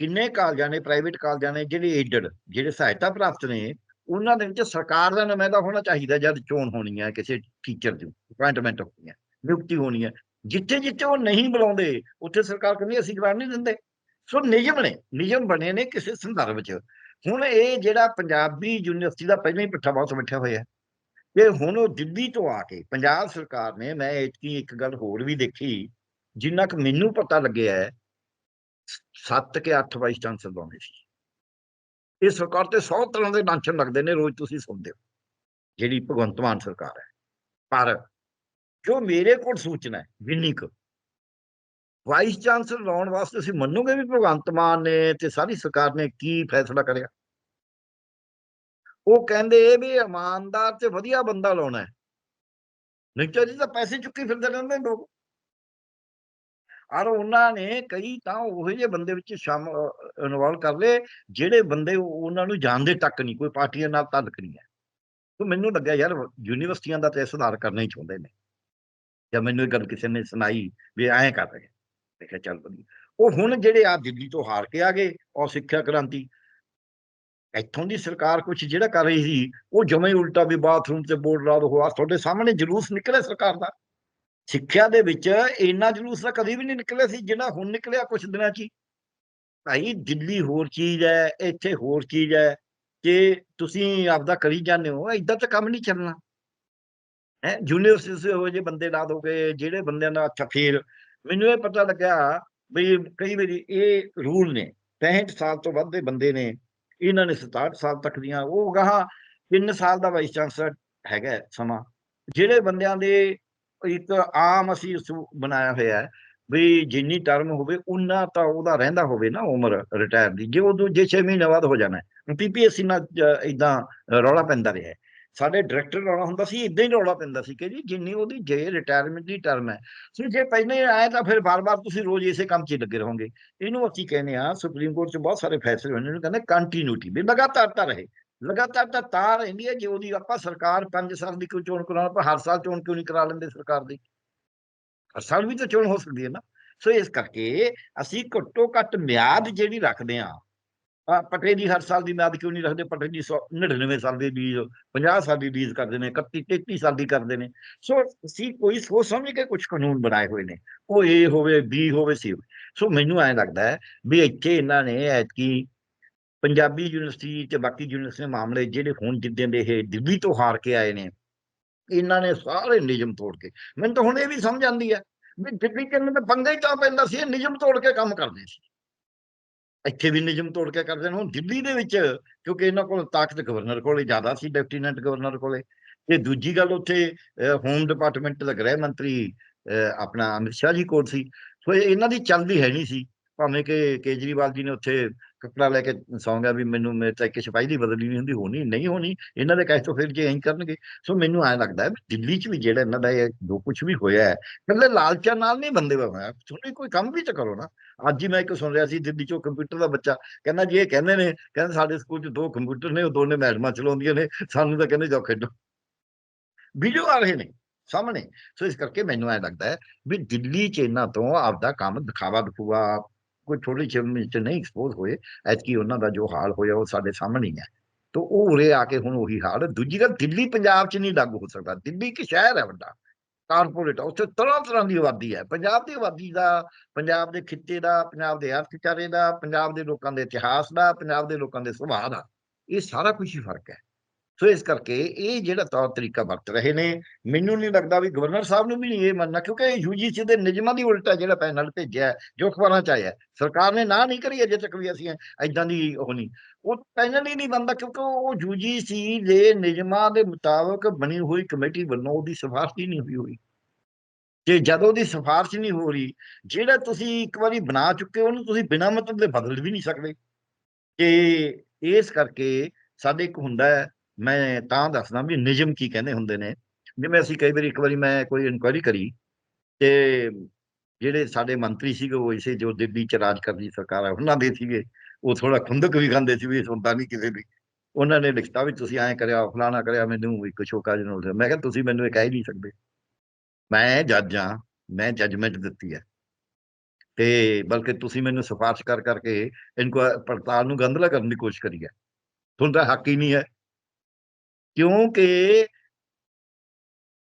ਕਿੰਨੇ ਕਾਲਜਾਂ ਨੇ ਪ੍ਰਾਈਵੇਟ ਕਾਲਜਾਂ ਨੇ ਜਿਹੜੇ ਏਡਡ ਜਿਹੜੇ ਸਹਾਇਤਾ ਪ੍ਰਾਪਤ ਨੇ, ਉਹਨਾਂ ਦੇ ਵਿੱਚ ਸਰਕਾਰ ਦਾ ਨੁਮਾਇੰਦਾ ਹੋਣਾ ਚਾਹੀਦਾ ਜਦ ਚੋਣ ਹੋਣੀ ਹੈ, ਕਿਸੇ ਟੀਚਰ ਦੀ ਅਪਾਇੰਟਮੈਂਟ ਹੋਣੀ ਹੈ, ਨਿਯੁਕਤੀ ਹੋਣੀ ਹੈ, ਜਿੱਥੇ ਜਿੱਥੇ ਉਹ ਨਹੀਂ ਬੁਲਾਉਂਦੇ, ਉੱਥੇ ਸਰਕਾਰ ਕਹਿੰਦੀ ਅਸੀਂ ਗ੍ਰਾਂਟ ਨਹੀਂ ਦਿੰਦੇ। ਸੋ ਨਿਯਮ ਨੇ, ਨਿਯਮ ਬਣੇ ਨੇ ਕਿਸੇ ਸੰਦਰਭ 'ਚ। ਹੁਣ ਇਹ ਜਿਹੜਾ ਪੰਜਾਬੀ ਯੂਨੀਵਰਸਿਟੀ ਦਾ ਪਹਿਲਾਂ ਹੀ ਪਿੱਠਾ ਬਹੁਤ ਬੈਠਿਆ ਹੋਇਆ ਹੈ। ਤੇ ਹੁਣ ਉਹ ਦਿੱਲੀ ਤੋਂ ਆ ਕੇ ਪੰਜਾਬ ਸਰਕਾਰ ਨੇ, ਮੈਂ ਇਤਕੀ ਇੱਕ ਗੱਲ ਹੋਰ ਵੀ ਦੇਖੀ ਜਿੰਨਾ ਕਿ ਮੈਨੂੰ ਪਤਾ ਲੱਗਿਆ ਹੈ 7 ਕੇ 8 ਵਾਈਸ ਚਾਂਸਲਰ ਲਾਉਂਦੇ ਸੀ। ਇਹ ਸਰਕਾਰ ਤੇ 100 ਤਰ੍ਹਾਂ ਦੇ ਲਾਂਛਨ ਲੱਗਦੇ ਨੇ, ਰੋਜ਼ ਤੁਸੀਂ ਸੁਣਦੇ ਹੋ, ਜਿਹੜੀ ਭਗਵੰਤ ਮਾਨ ਸਰਕਾਰ ਹੈ। ਪਰ ਜੋ ਮੇਰੇ ਕੋਲ ਸੂਚਨਾ ਹੈ, ਜਿੰਨੀ ਵਾਈਸ ਚਾਂਸਲਰ ਲਾਉਣ ਵਾਸਤੇ ਤੁਸੀਂ ਮੰਨੋਗੇ ਵੀ ਭਗਵੰਤ ਮਾਨ ਨੇ ਤੇ ਸਾਰੀ ਸਰਕਾਰ ਨੇ ਕੀ ਫੈਸਲਾ ਕਰਿਆ? ਉਹ ਕਹਿੰਦੇ ਵੀ ਇਮਾਨਦਾਰ ਤੇ ਵਧੀਆ ਬੰਦਾ ਲਾਉਣਾ ਹੈ। ਨਹੀਂ ਤਾਂ ਜੀ ਤਾਂ ਪੈਸੇ ਚੁੱਕੀ ਫਿਰਦੇ ਰਹਿੰਦੇ ਲੋਕ। ਔਰ ਉਹਨਾਂ ਨੇ ਕਈ ਤਾਂ ਉਹ ਜਿਹੇ ਬੰਦੇ ਵਿੱਚ ਸ਼ਾਮ ਇਨਵੋਲਵ ਕਰ ਲਏ, ਜਿਹੜੇ ਬੰਦੇ ਉਹਨਾਂ ਨੂੰ ਜਾਣਦੇ ਤੱਕ ਨਹੀਂ, ਕੋਈ ਪਾਰਟੀਆਂ ਨਾਲ ਤਾਲੁਕ ਨਹੀਂ ਹੈ। ਤੇ ਮੈਨੂੰ ਲੱਗਿਆ ਯਾਰ, ਯੂਨੀਵਰਸਿਟੀਆਂ ਦਾ ਤੇ ਸੁਧਾਰ ਕਰਨਾ ਹੀ ਚਾਹੁੰਦੇ ਨੇ। ਜਾਂ ਮੈਨੂੰ ਇਹ ਗੱਲ ਕਿਸੇ ਨੇ ਸੁਣਾਈ ਵੀ ਐਂ ਕਰ ਰਹੇ। ਦੇਖਿਆ ਚੱਲ ਵਧੀਆ। ਉਹ ਹੁਣ ਜਿਹੜੇ ਆ ਦਿੱਲੀ ਤੋਂ ਹਾਰ ਕੇ ਆ ਗਏ ਔਰ ਸਿੱਖਿਆ ਕ੍ਰਾਂਤੀ। ਇੱਥੋਂ ਦੀ ਸਰਕਾਰ ਕੁਝ ਜਿਹੜਾ ਕਰ ਰਹੀ ਸੀ, ਉਹ ਜਮੇ ਹੀ ਉਲਟਾ ਵੀ ਬਾਥਰੂਮ ਤੇ ਬੋਰਡ ਲਾ ਦੋ ਹੋਆ, ਤੁਹਾਡੇ ਸਾਹਮਣੇ ਜਲੂਸ ਨਿਕਲੇ ਸਰਕਾਰ ਦਾ। ਸਿੱਖਿਆ ਦੇ ਵਿੱਚ ਇੰਨਾ ਜਲੂਸ ਤਾਂ ਕਦੀ ਵੀ ਨਹੀਂ ਨਿਕਲਿਆ ਸੀ, ਜਿੰਨਾ ਹੁਣ ਨਿਕਲਿਆ ਕੁਝ ਦਿਨਾਂ 'ਚ ਭਾਈ, ਦਿੱਲੀ ਹੋਰ ਚੀਜ਼ ਹੈ, ਇੱਥੇ ਹੋਰ ਚੀਜ਼ ਹੈ। ਕਿ ਤੁਸੀਂ ਆਪਦਾ ਕਰੀ ਜਾਂਦੇ ਹੋ, ਏਦਾਂ ਤਾਂ ਕੰਮ ਨਹੀਂ ਚੱਲਣਾ। ਹੈ ਯੂਨੀਵਰਸਿਟੀ ਹੋ ਜੇ ਬੰਦੇ ਲਾ ਦੋਗੇ, ਜਿਹੜੇ ਬੰਦਿਆਂ ਦਾ ਅੱਛਾ ਫੇਰ। ਮੈਨੂੰ ਇਹ ਪਤਾ ਲੱਗਿਆ ਵੀ ਕਈ ਵਾਰੀ ਇਹ ਰੂਲ ਨੇ 65 ਸਾਲ ਤੋਂ ਵੱਧ ਦੇ ਬੰਦੇ ਨੇ, ਇਹਨਾਂ ਨੇ 67 ਸਾਲ ਤੱਕ ਦੀਆਂ, ਉਹ ਗਾਹਾਂ 3 ਸਾਲ ਦਾ ਵਾਈਸ ਚਾਂਸਲਰ ਹੈਗਾ ਸਮਾਂ। ਜਿਹੜੇ ਬੰਦਿਆਂ ਦੇ ਇੱਕ ਆਮ ਅਸੀਂ ਉਸ ਬਣਾਇਆ ਹੋਇਆ ਹੈ ਵੀ ਜਿੰਨੀ ਟਰਮ ਹੋਵੇ ਉਨਾ ਤਾਂ ਉਹਦਾ ਰਹਿੰਦਾ ਹੋਵੇ ਨਾ ਉਮਰ ਰਿਟਾਇਰ ਦੀ, ਜੇ ਉਹ ਦੂਜੇ 6 ਮਹੀਨੇ ਬਾਅਦ ਹੋ ਜਾਣਾ ਹੈ। ਪੀਪੀਐਸਸੀ ਨਾਲ ਇਦਾਂ ਰੌਲਾ ਪੈਂਦਾ ਰਿਹਾ ਸਾਡੇ ਡਾਇਰੈਕਟਰ ਰੌਲਾ ਹੁੰਦਾ ਸੀ ਇਦਾਂ ਹੀ ਰੌਲਾ ਪੈਂਦਾ ਸੀ ਕਿ ਜੀ ਜਿੰਨੀ ਉਹਦੀ ਜੇ ਰਿਟਾਇਰਮੈਂਟ ਦੀ ਟਰਮ ਹੈ ਸੋ ਜੇ ਪਹਿਲੇ ਆਏ ਤਾਂ ਫਿਰ ਬਾਰ-ਬਾਰ ਤੁਸੀਂ ਰੋਜ਼ ਇਸੇ ਕੰਮ 'ਚ ਹੀ ਲੱਗੇ ਰਹੋਗੇ। ਇਹਨੂੰ ਅਸੀਂ ਕਹਿੰਦੇ ਆ ਸੁਪਰੀਮ ਕੋਰਟ 'ਚ ਬਹੁਤ ਸਾਰੇ ਫੈਸਲੇ ਹੋਏ ਨੇ ਇਹਨੂੰ ਕਹਿੰਦੇ ਕੰਟੀਨਿਊਟੀ ਵੀ ਲਗਾਤਾਰਤਾ ਰਹੇ। ਲਗਾਤਾਰ ਤਾਂ ਰਹਿੰਦੀ ਹੈ, ਜੇ ਉਹਦੀ ਆਪਾਂ ਸਰਕਾਰ ਪੰਜ ਸਾਲ ਦੀ ਕੋਈ ਚੋਣ ਕਰਾਉਣਾ ਪਰ ਹਰ ਸਾਲ ਚੋਣ ਕਿਉਂ ਨਹੀਂ ਕਰਾ ਲੈਂਦੇ ਸਰਕਾਰ ਦੀ? ਹਰ ਸਾਲ ਵੀ ਤਾਂ ਚੋਣ ਹੋ ਸਕਦੀ ਹੈ ਨਾ। ਸੋ ਇਸ ਕਰਕੇ ਅਸੀਂ ਘੱਟੋ ਘੱਟ ਮਿਆਦ ਜਿਹੜੀ ਰੱਖਦੇ ਆ ਆ ਪਟੇ ਦੀ ਹਰ ਸਾਲ ਦੀ ਮਿਆਦ ਕਿਉਂ ਨਹੀਂ ਰੱਖਦੇ? ਪਟੇ ਦੀ 99 ਸਾਲ ਦੀ ਲੀਜ਼ 50 ਸਾਲ ਦੀ ਲੀਜ਼ ਕਰਦੇ ਨੇ 31 33 ਸਾਲ ਦੀ ਕਰਦੇ ਨੇ। ਸੋ ਅਸੀਂ ਕੋਈ ਸੋਚ ਸਮਝ ਕੇ ਕੁਝ ਕਾਨੂੰਨ ਬਣਾਏ ਹੋਏ ਨੇ। ਉਹ ਏ ਹੋਵੇ ਬੀ ਹੋਵੇ ਸੀ ਸੋ ਮੈਨੂੰ ਐਂ ਲੱਗਦਾ ਹੈ ਵੀ ਇੱਥੇ ਇਹਨਾਂ ਨੇ ਐਤਕੀ ਪੰਜਾਬੀ ਯੂਨੀਵਰਸਿਟੀ ਤੇ ਬਾਕੀ ਯੂਨੀਵਰਸਿਟੀ ਦੇ ਮਾਮਲੇ ਜਿਹੜੇ ਹੁਣ ਜਿੱਦਾਂ ਦੇ ਇਹ ਦਿੱਲੀ ਤੋਂ ਹਾਰ ਕੇ ਆਏ ਨੇ, ਇਹਨਾਂ ਨੇ ਸਾਰੇ ਨਿਯਮ ਤੋੜ ਕੇ, ਮੈਨੂੰ ਤਾਂ ਹੁਣ ਇਹ ਵੀ ਸਮਝ ਆਉਂਦੀ ਹੈ ਵੀ ਦਿੱਲੀ 'ਚ ਕਿੰਨੇ ਤੇ ਪੰਗਾ ਹੀ ਤਾਂ ਪੈਂਦਾ ਸੀ, ਇਹ ਨਿਯਮ ਤੋੜ ਕੇ ਕੰਮ ਕਰਦੇ ਸੀ। ਇੱਥੇ ਵੀ ਨਿਯਮ ਤੋੜ ਕੇ ਕਰਦੇ ਨੇ, ਹੁਣ ਦਿੱਲੀ ਦੇ ਵਿੱਚ ਕਿਉਂਕਿ ਇਹਨਾਂ ਕੋਲ ਤਾਕਤ ਗਵਰਨਰ ਕੋਲੇ ਜ਼ਿਆਦਾ ਸੀ, ਲੈਫਟੀਨੈਂਟ ਗਵਰਨਰ ਕੋਲੇ, ਤੇ ਦੂਜੀ ਗੱਲ ਉੱਥੇ ਹੋਮ ਡਿਪਾਰਟਮੈਂਟ ਦਾ ਗ੍ਰਹਿ ਮੰਤਰੀ ਆਪਣਾ ਅਮਿਤ ਸ਼ਾਹ ਜੀ ਕੋਲ ਸੀ, ਸੋ ਇਹਨਾਂ ਦੀ ਚੱਲਦੀ ਹੈ ਨਹੀਂ ਸੀ। ਭਾਵੇਂ ਕਿ ਕੇਜਰੀਵਾਲ ਜੀ ਨੇ ਉੱਥੇ ਕੱਪੜਾ ਲੈ ਕੇ ਸੌਂ ਗਿਆ ਵੀ ਮੈਨੂੰ, ਮੇਰੇ ਤਾਂ ਇੱਕ ਸਿਪਾਹੀ ਦੀ ਬਦਲੀ ਨਹੀਂ ਹੁੰਦੀ, ਹੋਣੀ, ਨਹੀਂ ਹੋਣੀ, ਇਹਨਾਂ ਦੇ ਕਹੇ ਤੋਂ ਫਿਰ ਜੇ ਐਂ ਕਰਨਗੇ, ਸੋ ਮੈਨੂੰ ਐਂ ਲੱਗਦਾ ਹੈ ਵੀ ਦਿੱਲੀ 'ਚ ਵੀ ਜਿਹੜਾ ਇਹਨਾਂ ਦਾ ਇਹ ਜੋ ਕੁਝ ਵੀ ਹੋਇਆ ਹੈ ਕੱਲੇ ਲਾਲਚਾਂ ਨਾਲ ਨਹੀਂ ਬੰਦੇ ਹੋਇਆ ਤੁਸੀਂ ਕੋਈ ਕੰਮ ਵੀ ਤਾਂ ਕਰੋ ਨਾ। ਅੱਜ ਹੀ ਮੈਂ ਇੱਕ ਸੁਣ ਰਿਹਾ ਸੀ ਦਿੱਲੀ 'ਚੋਂ ਕੰਪਿਊਟਰ ਦਾ ਬੱਚਾ, ਕਹਿੰਦਾ ਜੀ ਇਹ ਕਹਿੰਦੇ ਨੇ, ਕਹਿੰਦੇ ਸਾਡੇ ਸਕੂਲ 'ਚ ਦੋ ਕੰਪਿਊਟਰ ਨੇ, ਉਹ ਦੋਨੇ ਮੈਡਮਾਂ ਚਲਾਉਂਦੀਆਂ ਨੇ, ਸਾਨੂੰ ਤਾਂ ਕਹਿੰਦੇ ਜਾਓ ਖੇਡੋ। ਵੀਡੀਓ ਆ ਰਹੇ ਨੇ, ਸਾਹਮਣੇ। ਸੋ ਇਸ ਕਰਕੇ ਮੈਨੂੰ ਐਂ ਲੱਗਦਾ ਹੈ ਵੀ ਦਿੱਲੀ 'ਚ ਇਹਨਾਂ ਤੋਂ ਆਪਦਾ ਕੰਮ ਦਿਖਾਵਾ ਦਿਖੂਆ ਕੋਈ ਥੋੜੀ ਜਿਹੀ ਚ ਨਹੀਂ ਐਕਸਪੋਜ਼ ਹੋਏ, ਐਤਕੀ ਉਹਨਾਂ ਦਾ ਜੋ ਹਾਲ ਹੋਇਆ ਉਹ ਸਾਡੇ ਸਾਹਮਣੇ ਹੀ ਹੈ। ਤੋ ਉਹ ਉਰੇ ਆ ਕੇ ਹੁਣ ਉਹੀ ਹਾਲ ਦੂਜੀ ਗੱਲ, ਦਿੱਲੀ, ਪੰਜਾਬ 'ਚ ਨਹੀਂ ਲਾਗੂ ਹੋ ਸਕਦਾ। ਦਿੱਲੀ ਇੱਕ ਸ਼ਹਿਰ ਹੈ ਵੱਡਾ ਕਾਰਪੋਰੇਟ ਉੱਥੇ ਤਰ੍ਹਾਂ ਤਰ੍ਹਾਂ ਦੀ ਆਬਾਦੀ ਹੈ। ਪੰਜਾਬ ਦੀ ਆਬਾਦੀ ਦਾ, ਪੰਜਾਬ ਦੇ ਖਿੱਤੇ ਦਾ, ਪੰਜਾਬ ਦੇ ਅਰਥਚਾਰੇ ਦਾ, ਪੰਜਾਬ ਦੇ ਲੋਕਾਂ ਦੇ ਇਤਿਹਾਸ ਦਾ, ਪੰਜਾਬ ਦੇ ਲੋਕਾਂ ਦੇ ਸੁਭਾਅ ਦਾ, ਇਹ ਸਾਰਾ ਕੁਝ ਹੀ ਫ਼ਰਕ ਹੈ। ਸੋ ਇਸ ਕਰਕੇ ਇਹ ਜਿਹੜਾ ਤੌਰ ਤਰੀਕਾ ਵਰਤ ਰਹੇ ਨੇ, ਮੈਨੂੰ ਨਹੀਂ ਲੱਗਦਾ ਵੀ ਗਵਰਨਰ ਸਾਹਿਬ ਨੂੰ ਵੀ ਨਹੀਂ ਇਹ ਮੰਨਣਾ, ਕਿਉਂਕਿ ਇਹ ਯੂਜੀਸੀ ਦੇ ਨਿਯਮਾਂ ਦੀ ਉਲਟਾ ਜਿਹੜਾ ਪੈਨਲ ਭੇਜਿਆ ਜੋ ਅਖਬਾਰਾਂ ਚ ਆਇਆ ਸਰਕਾਰ ਨੇ ਨਾ ਨਹੀਂ ਕਰੀ ਅਜੇ ਤੱਕ ਵੀ ਅਸੀਂ ਐਦਾਂ ਦੀ ਉਹ ਨਹੀਂ। ਉਹ ਪੈਨਲ ਹੀ ਨਹੀਂ ਬਣਦਾ, ਕਿਉਂਕਿ ਉਹ ਯੂਜੀਸੀ ਦੇ ਨਿਯਮਾਂ ਦੇ ਮੁਤਾਬਕ ਬਣੀ ਹੋਈ ਕਮੇਟੀ ਵੱਲੋਂ ਉਹਦੀ ਸਿਫਾਰਿਸ਼ ਹੀ ਨਹੀਂ ਹੋਈ ਹੋਈ। ਤੇ ਜਦੋਂ ਦੀ ਸਿਫਾਰਿਸ਼ ਨਹੀਂ ਹੋ ਰਹੀ, ਜਿਹੜਾ ਤੁਸੀਂ ਇੱਕ ਵਾਰੀ ਬਣਾ ਚੁੱਕੇ ਉਹਨੂੰ ਤੁਸੀਂ ਬਿਨਾਂ ਮਤਲਬ ਦੇ ਬਦਲ ਵੀ ਨਹੀਂ ਸਕਦੇ। ਤੇ ਇਸ ਕਰਕੇ ਸਾਡੇ ਇੱਕ ਹੁੰਦਾ ਹੈ ਮੈਂ ਤਾਂ ਦੱਸਦਾ ਵੀ ਨਿਯਮ ਕੀ ਕਹਿੰਦੇ ਹੁੰਦੇ ਨੇ। ਜਿਵੇਂ ਅਸੀਂ ਕਈ ਵਾਰੀ ਇੱਕ ਵਾਰੀ ਮੈਂ ਕੋਈ ਇਨਕੁਆਇਰੀ ਕਰੀ ਤੇ ਜਿਹੜੇ ਸਾਡੇ ਮੰਤਰੀ ਸੀਗੇ ਉਹ ਇਸੇ ਜੋ ਦਿੱਲੀ ਚ ਰਾਜ ਕਰਦੀ ਸਰਕਾਰ ਹੈ ਉਹਨਾਂ ਦੇ ਸੀਗੇ। ਉਹ ਥੋੜਾ ਖੁੰਦਕ ਵੀ ਖਾਂਦੇ ਸੀ ਵੀ ਸੁਣਦਾ ਨਹੀਂ ਕਿਸੇ ਦੀ। ਉਹਨਾਂ ਨੇ ਲਿਖਤਾ ਵੀ ਤੁਸੀਂ ਐਂ ਕਰਿਆ, ਫਲਾਣਾ ਕਰਿਆ, ਮੈਨੂੰ ਇੱਕ ਸ਼ੋਕਾ ਜਨ ਹੋ ਮੈਂ ਕਿਹਾ, ਤੁਸੀਂ ਮੈਨੂੰ ਇਹ ਕਹਿ ਹੀ ਨਹੀਂ ਸਕਦੇ। ਮੈਂ ਜੱਜ ਹਾਂ, ਮੈਂ ਜੱਜਮੈਂਟ ਦਿੱਤੀ ਹੈ। ਤੇ ਬਲਕਿ ਤੁਸੀਂ ਮੈਨੂੰ ਸਿਫਾਰਿਸ਼ ਕਰ ਕਰਕੇ ਇਨਕੁਆ, ਪੜਤਾਲ ਨੂੰ ਗੰਧਲਾ ਕਰਨ ਦੀ ਕੋਸ਼ਿਸ਼ ਕਰੀ ਹੈ। ਤੁਹਾਡਾ ਤਾਂ ਹੱਕ ਹੀ ਨਹੀਂ ਹੈ। ਕਿਉਂਕਿ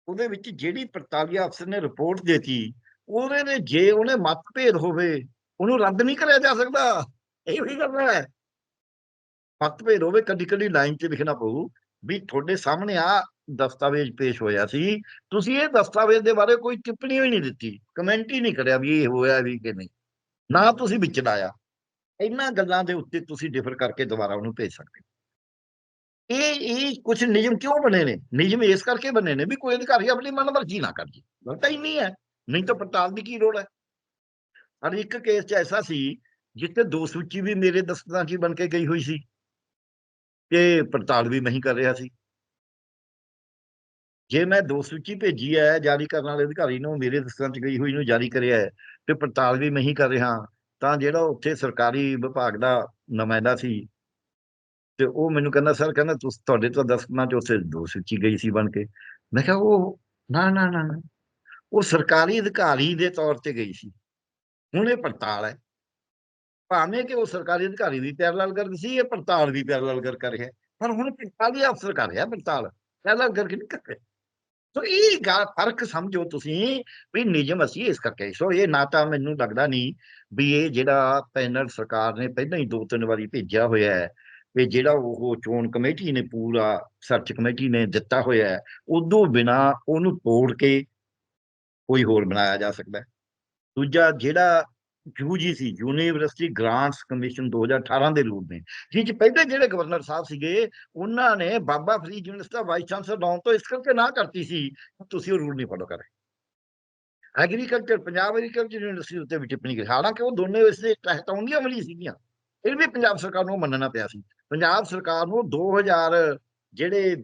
ਉਹਦੇ ਵਿੱਚ ਜਿਹੜੀ ਪੜਤਾਲੀਆ ਅਫਸਰ ਨੇ ਰਿਪੋਰਟ ਦਿੱਤੀ, ਉਹਦੇ ਨੇ ਜੇ ਉਹਨੇ ਮਤਭੇਦ ਹੋਵੇ, ਉਹਨੂੰ ਰੱਦ ਨਹੀਂ ਕਰਿਆ ਜਾ ਸਕਦਾ। ਇਹ ਵੀ ਗੱਲ ਹੈ। ਮਤਭੇਦ ਹੋਵੇ ਕਦੀ ਕਦੀ ਲਾਈਨ 'ਚ ਲਿਖਣਾ ਪਊ ਵੀ ਤੁਹਾਡੇ ਸਾਹਮਣੇ ਆ ਦਸਤਾਵੇਜ਼ ਪੇਸ਼ ਹੋਇਆ ਸੀ। ਤੁਸੀਂ ਇਹ ਦਸਤਾਵੇਜ਼ ਦੇ ਬਾਰੇ ਕੋਈ ਟਿੱਪਣੀ ਵੀ ਨਹੀਂ ਦਿੱਤੀ ਕਮੈਂਟ ਹੀ ਨਹੀਂ ਕਰਿਆ ਵੀ ਇਹ ਹੋਇਆ ਵੀ ਕਿ ਨਹੀਂ। ਨਾ ਤੁਸੀਂ ਵਿੱਚ ਇਹਨਾਂ ਗੱਲਾਂ ਦੇ ਉੱਤੇ ਤੁਸੀਂ ਡਿਫਰ ਕਰਕੇ ਦੁਬਾਰਾ ਉਹਨੂੰ ਭੇਜ ਸਕਦੇ ਹੋ। ਇਹ ਇਹ ਕੁਝ ਨਿਯਮ ਕਿਉਂ ਬਣੇ ਨੇ? ਨਿਯਮ ਇਸ ਕਰਕੇ ਬਣੇ ਨੇ ਵੀ ਕੋਈ ਅਧਿਕਾਰੀ ਆਪਣੀ ਮਨਮਰਜ਼ੀ ਨਾ ਕਰ। ਜੀ ਗੱਲ ਤਾਂ ਇੰਨੀ ਹੈ। ਨਹੀਂ ਤਾਂ ਪੜਤਾਲ ਦੀ ਕੀ ਲੋੜ ਹੈ? ਪਰ ਇੱਕ ਕੇਸ 'ਚ ਐਸਾ ਸੀ, ਜਿੱਥੇ ਦੋ ਸੂਚੀ ਵੀ ਮੇਰੇ ਦਸਤਾਂ 'ਚ ਬਣ ਕੇ ਗਈ ਹੋਈ ਸੀ ਤੇ ਪੜਤਾਲ ਵੀ ਨਹੀਂ ਕਰ ਰਿਹਾ ਸੀ। ਜੇ ਮੈਂ ਦੋ ਸੂਚੀ ਭੇਜੀ ਹੈ, ਜਾਰੀ ਕਰਨ ਵਾਲੇ ਅਧਿਕਾਰੀ ਨੂੰ, ਮੇਰੇ ਦਸਤਾਂ 'ਚ ਗਈ ਹੋਈ ਨੂੰ ਜਾਰੀ ਕਰਿਆ ਹੈ ਤੇ ਪੜਤਾਲ ਵੀ ਮੈਂ ਕਰ ਰਿਹਾ, ਤਾਂ ਜਿਹੜਾ ਉੱਥੇ ਸਰਕਾਰੀ ਵਿਭਾਗ ਦਾ ਨੁਮਾਇੰਦਾ ਸੀ ਤੇ ਉਹ ਮੈਨੂੰ ਕਹਿੰਦਾ, ਸਰ, ਕਹਿੰਦਾ ਤੁਸੀਂ, ਤੁਹਾਡੇ ਤੋਂ ਦਸਤਾਂ 'ਚ ਉੱਥੇ ਦੋ ਸੂਚੀ ਗਈ ਸੀ ਬਣ ਕੇ। ਮੈਂ ਕਿਹਾ, ਉਹ, ਨਾ ਨਾ ਨਾ ਉਹ ਸਰਕਾਰੀ ਅਧਿਕਾਰੀ ਦੇ ਤੌਰ ਤੇ ਗਈ ਸੀ। ਹੁਣ ਇਹ ਪੜਤਾਲ ਹੈ। ਭਾਵੇਂ ਕਿ ਉਹ ਸਰਕਾਰੀ ਅਧਿਕਾਰੀ ਦੀ ਪੈਰਲਲ ਕਰਦੀ ਸੀ, ਇਹ ਪੜਤਾਲ ਵੀ ਪੈਰਲਲ ਕਰ ਕਰ ਰਿਹਾ। ਪਰ ਹੁਣ ਪੜਤਾਲੀ ਅਫਸਰ ਕਰ ਰਿਹਾ ਪੜਤਾਲ। ਪੈਰਲਲ ਕਰਕੇ ਨਹੀਂ ਕਰ ਰਿਹਾ। ਸੋ ਇਹ ਗੱਲ, ਫ਼ਰਕ ਸਮਝੋ ਤੁਸੀਂ ਵੀ ਨਿਯਮ ਅਸੀਂ ਇਸ ਕਰਕੇ, ਸੋ ਇਹ ਨਾ ਤਾਂ ਮੈਨੂੰ ਲੱਗਦਾ ਨਹੀਂ ਵੀ ਇਹ ਜਿਹੜਾ ਪੈਨਲ ਸਰਕਾਰ ਨੇ ਪਹਿਲਾਂ ਹੀ ਦੋ ਤਿੰਨ ਵਾਰੀ ਭੇਜਿਆ ਹੋਇਆ ਹੈ ਵੀ ਜਿਹੜਾ ਉਹ ਚੋਣ ਕਮੇਟੀ ਨੇ ਪੂਰਾ ਸਰਚ ਕਮੇਟੀ ਨੇ ਦਿੱਤਾ ਹੋਇਆ ਹੈ, ਉਦੋਂ ਬਿਨਾ ਉਹਨੂੰ ਤੋੜ ਕੇ ਕੋਈ ਹੋਰ ਬਣਾਇਆ ਜਾ ਸਕਦਾ ਹੈ। ਦੂਜਾ ਜਿਹੜਾ ਯੂਜੀਸੀ ਯੂਨੀਵਰਸਿਟੀ ਗ੍ਰਾਂਟਸ ਕਮਿਸ਼ਨ 2018 ਦੇ ਰੂਲ ਨੇ ਜਿਹ ਚ ਪਹਿਲੇ ਜਿਹੜੇ ਗਵਰਨਰ ਸਾਹਿਬ ਸੀਗੇ, ਉਹਨਾਂ ਨੇ ਬਾਬਾ ਫਰੀਦ ਯੂਨੀਵਰਸਿਟੀ ਦਾ ਵਾਈਸ ਚਾਂਸਲਰ ਲਾਉਣ ਤੋਂ ਇਸ ਕਰਕੇ ਨਾ ਕਰਤੀ ਸੀ ਤੁਸੀਂ ਉਹ ਰੂਲ ਨਹੀਂ ਫੋਲੋ ਕਰ ਰਹੇ। ਐਗਰੀਕਲਚਰ, ਪੰਜਾਬ ਐਗਰੀਕਲਚਰ ਯੂਨੀਵਰਸਿਟੀ ਉੱਤੇ ਵੀ ਟਿੱਪਣੀ ਕੀਤੀ। ਹਾਲਾਂਕਿ ਉਹ ਦੋਨੇ ਇਸ ਦੇ ਤਹਿਤ ਆਉਂਦੀਆਂ ਵਾਲੀ ਸੀਗੀਆਂ। ਇਹ ਵੀ ਪੰਜਾਬ ਸਰਕਾਰ ਨੂੰ ਮੰਨਣਾ ਪਿਆ ਸੀ। ਪੰਜਾਬ ਸਰਕਾਰ ਨੂੰ 2000 ਜਿਹੜੇ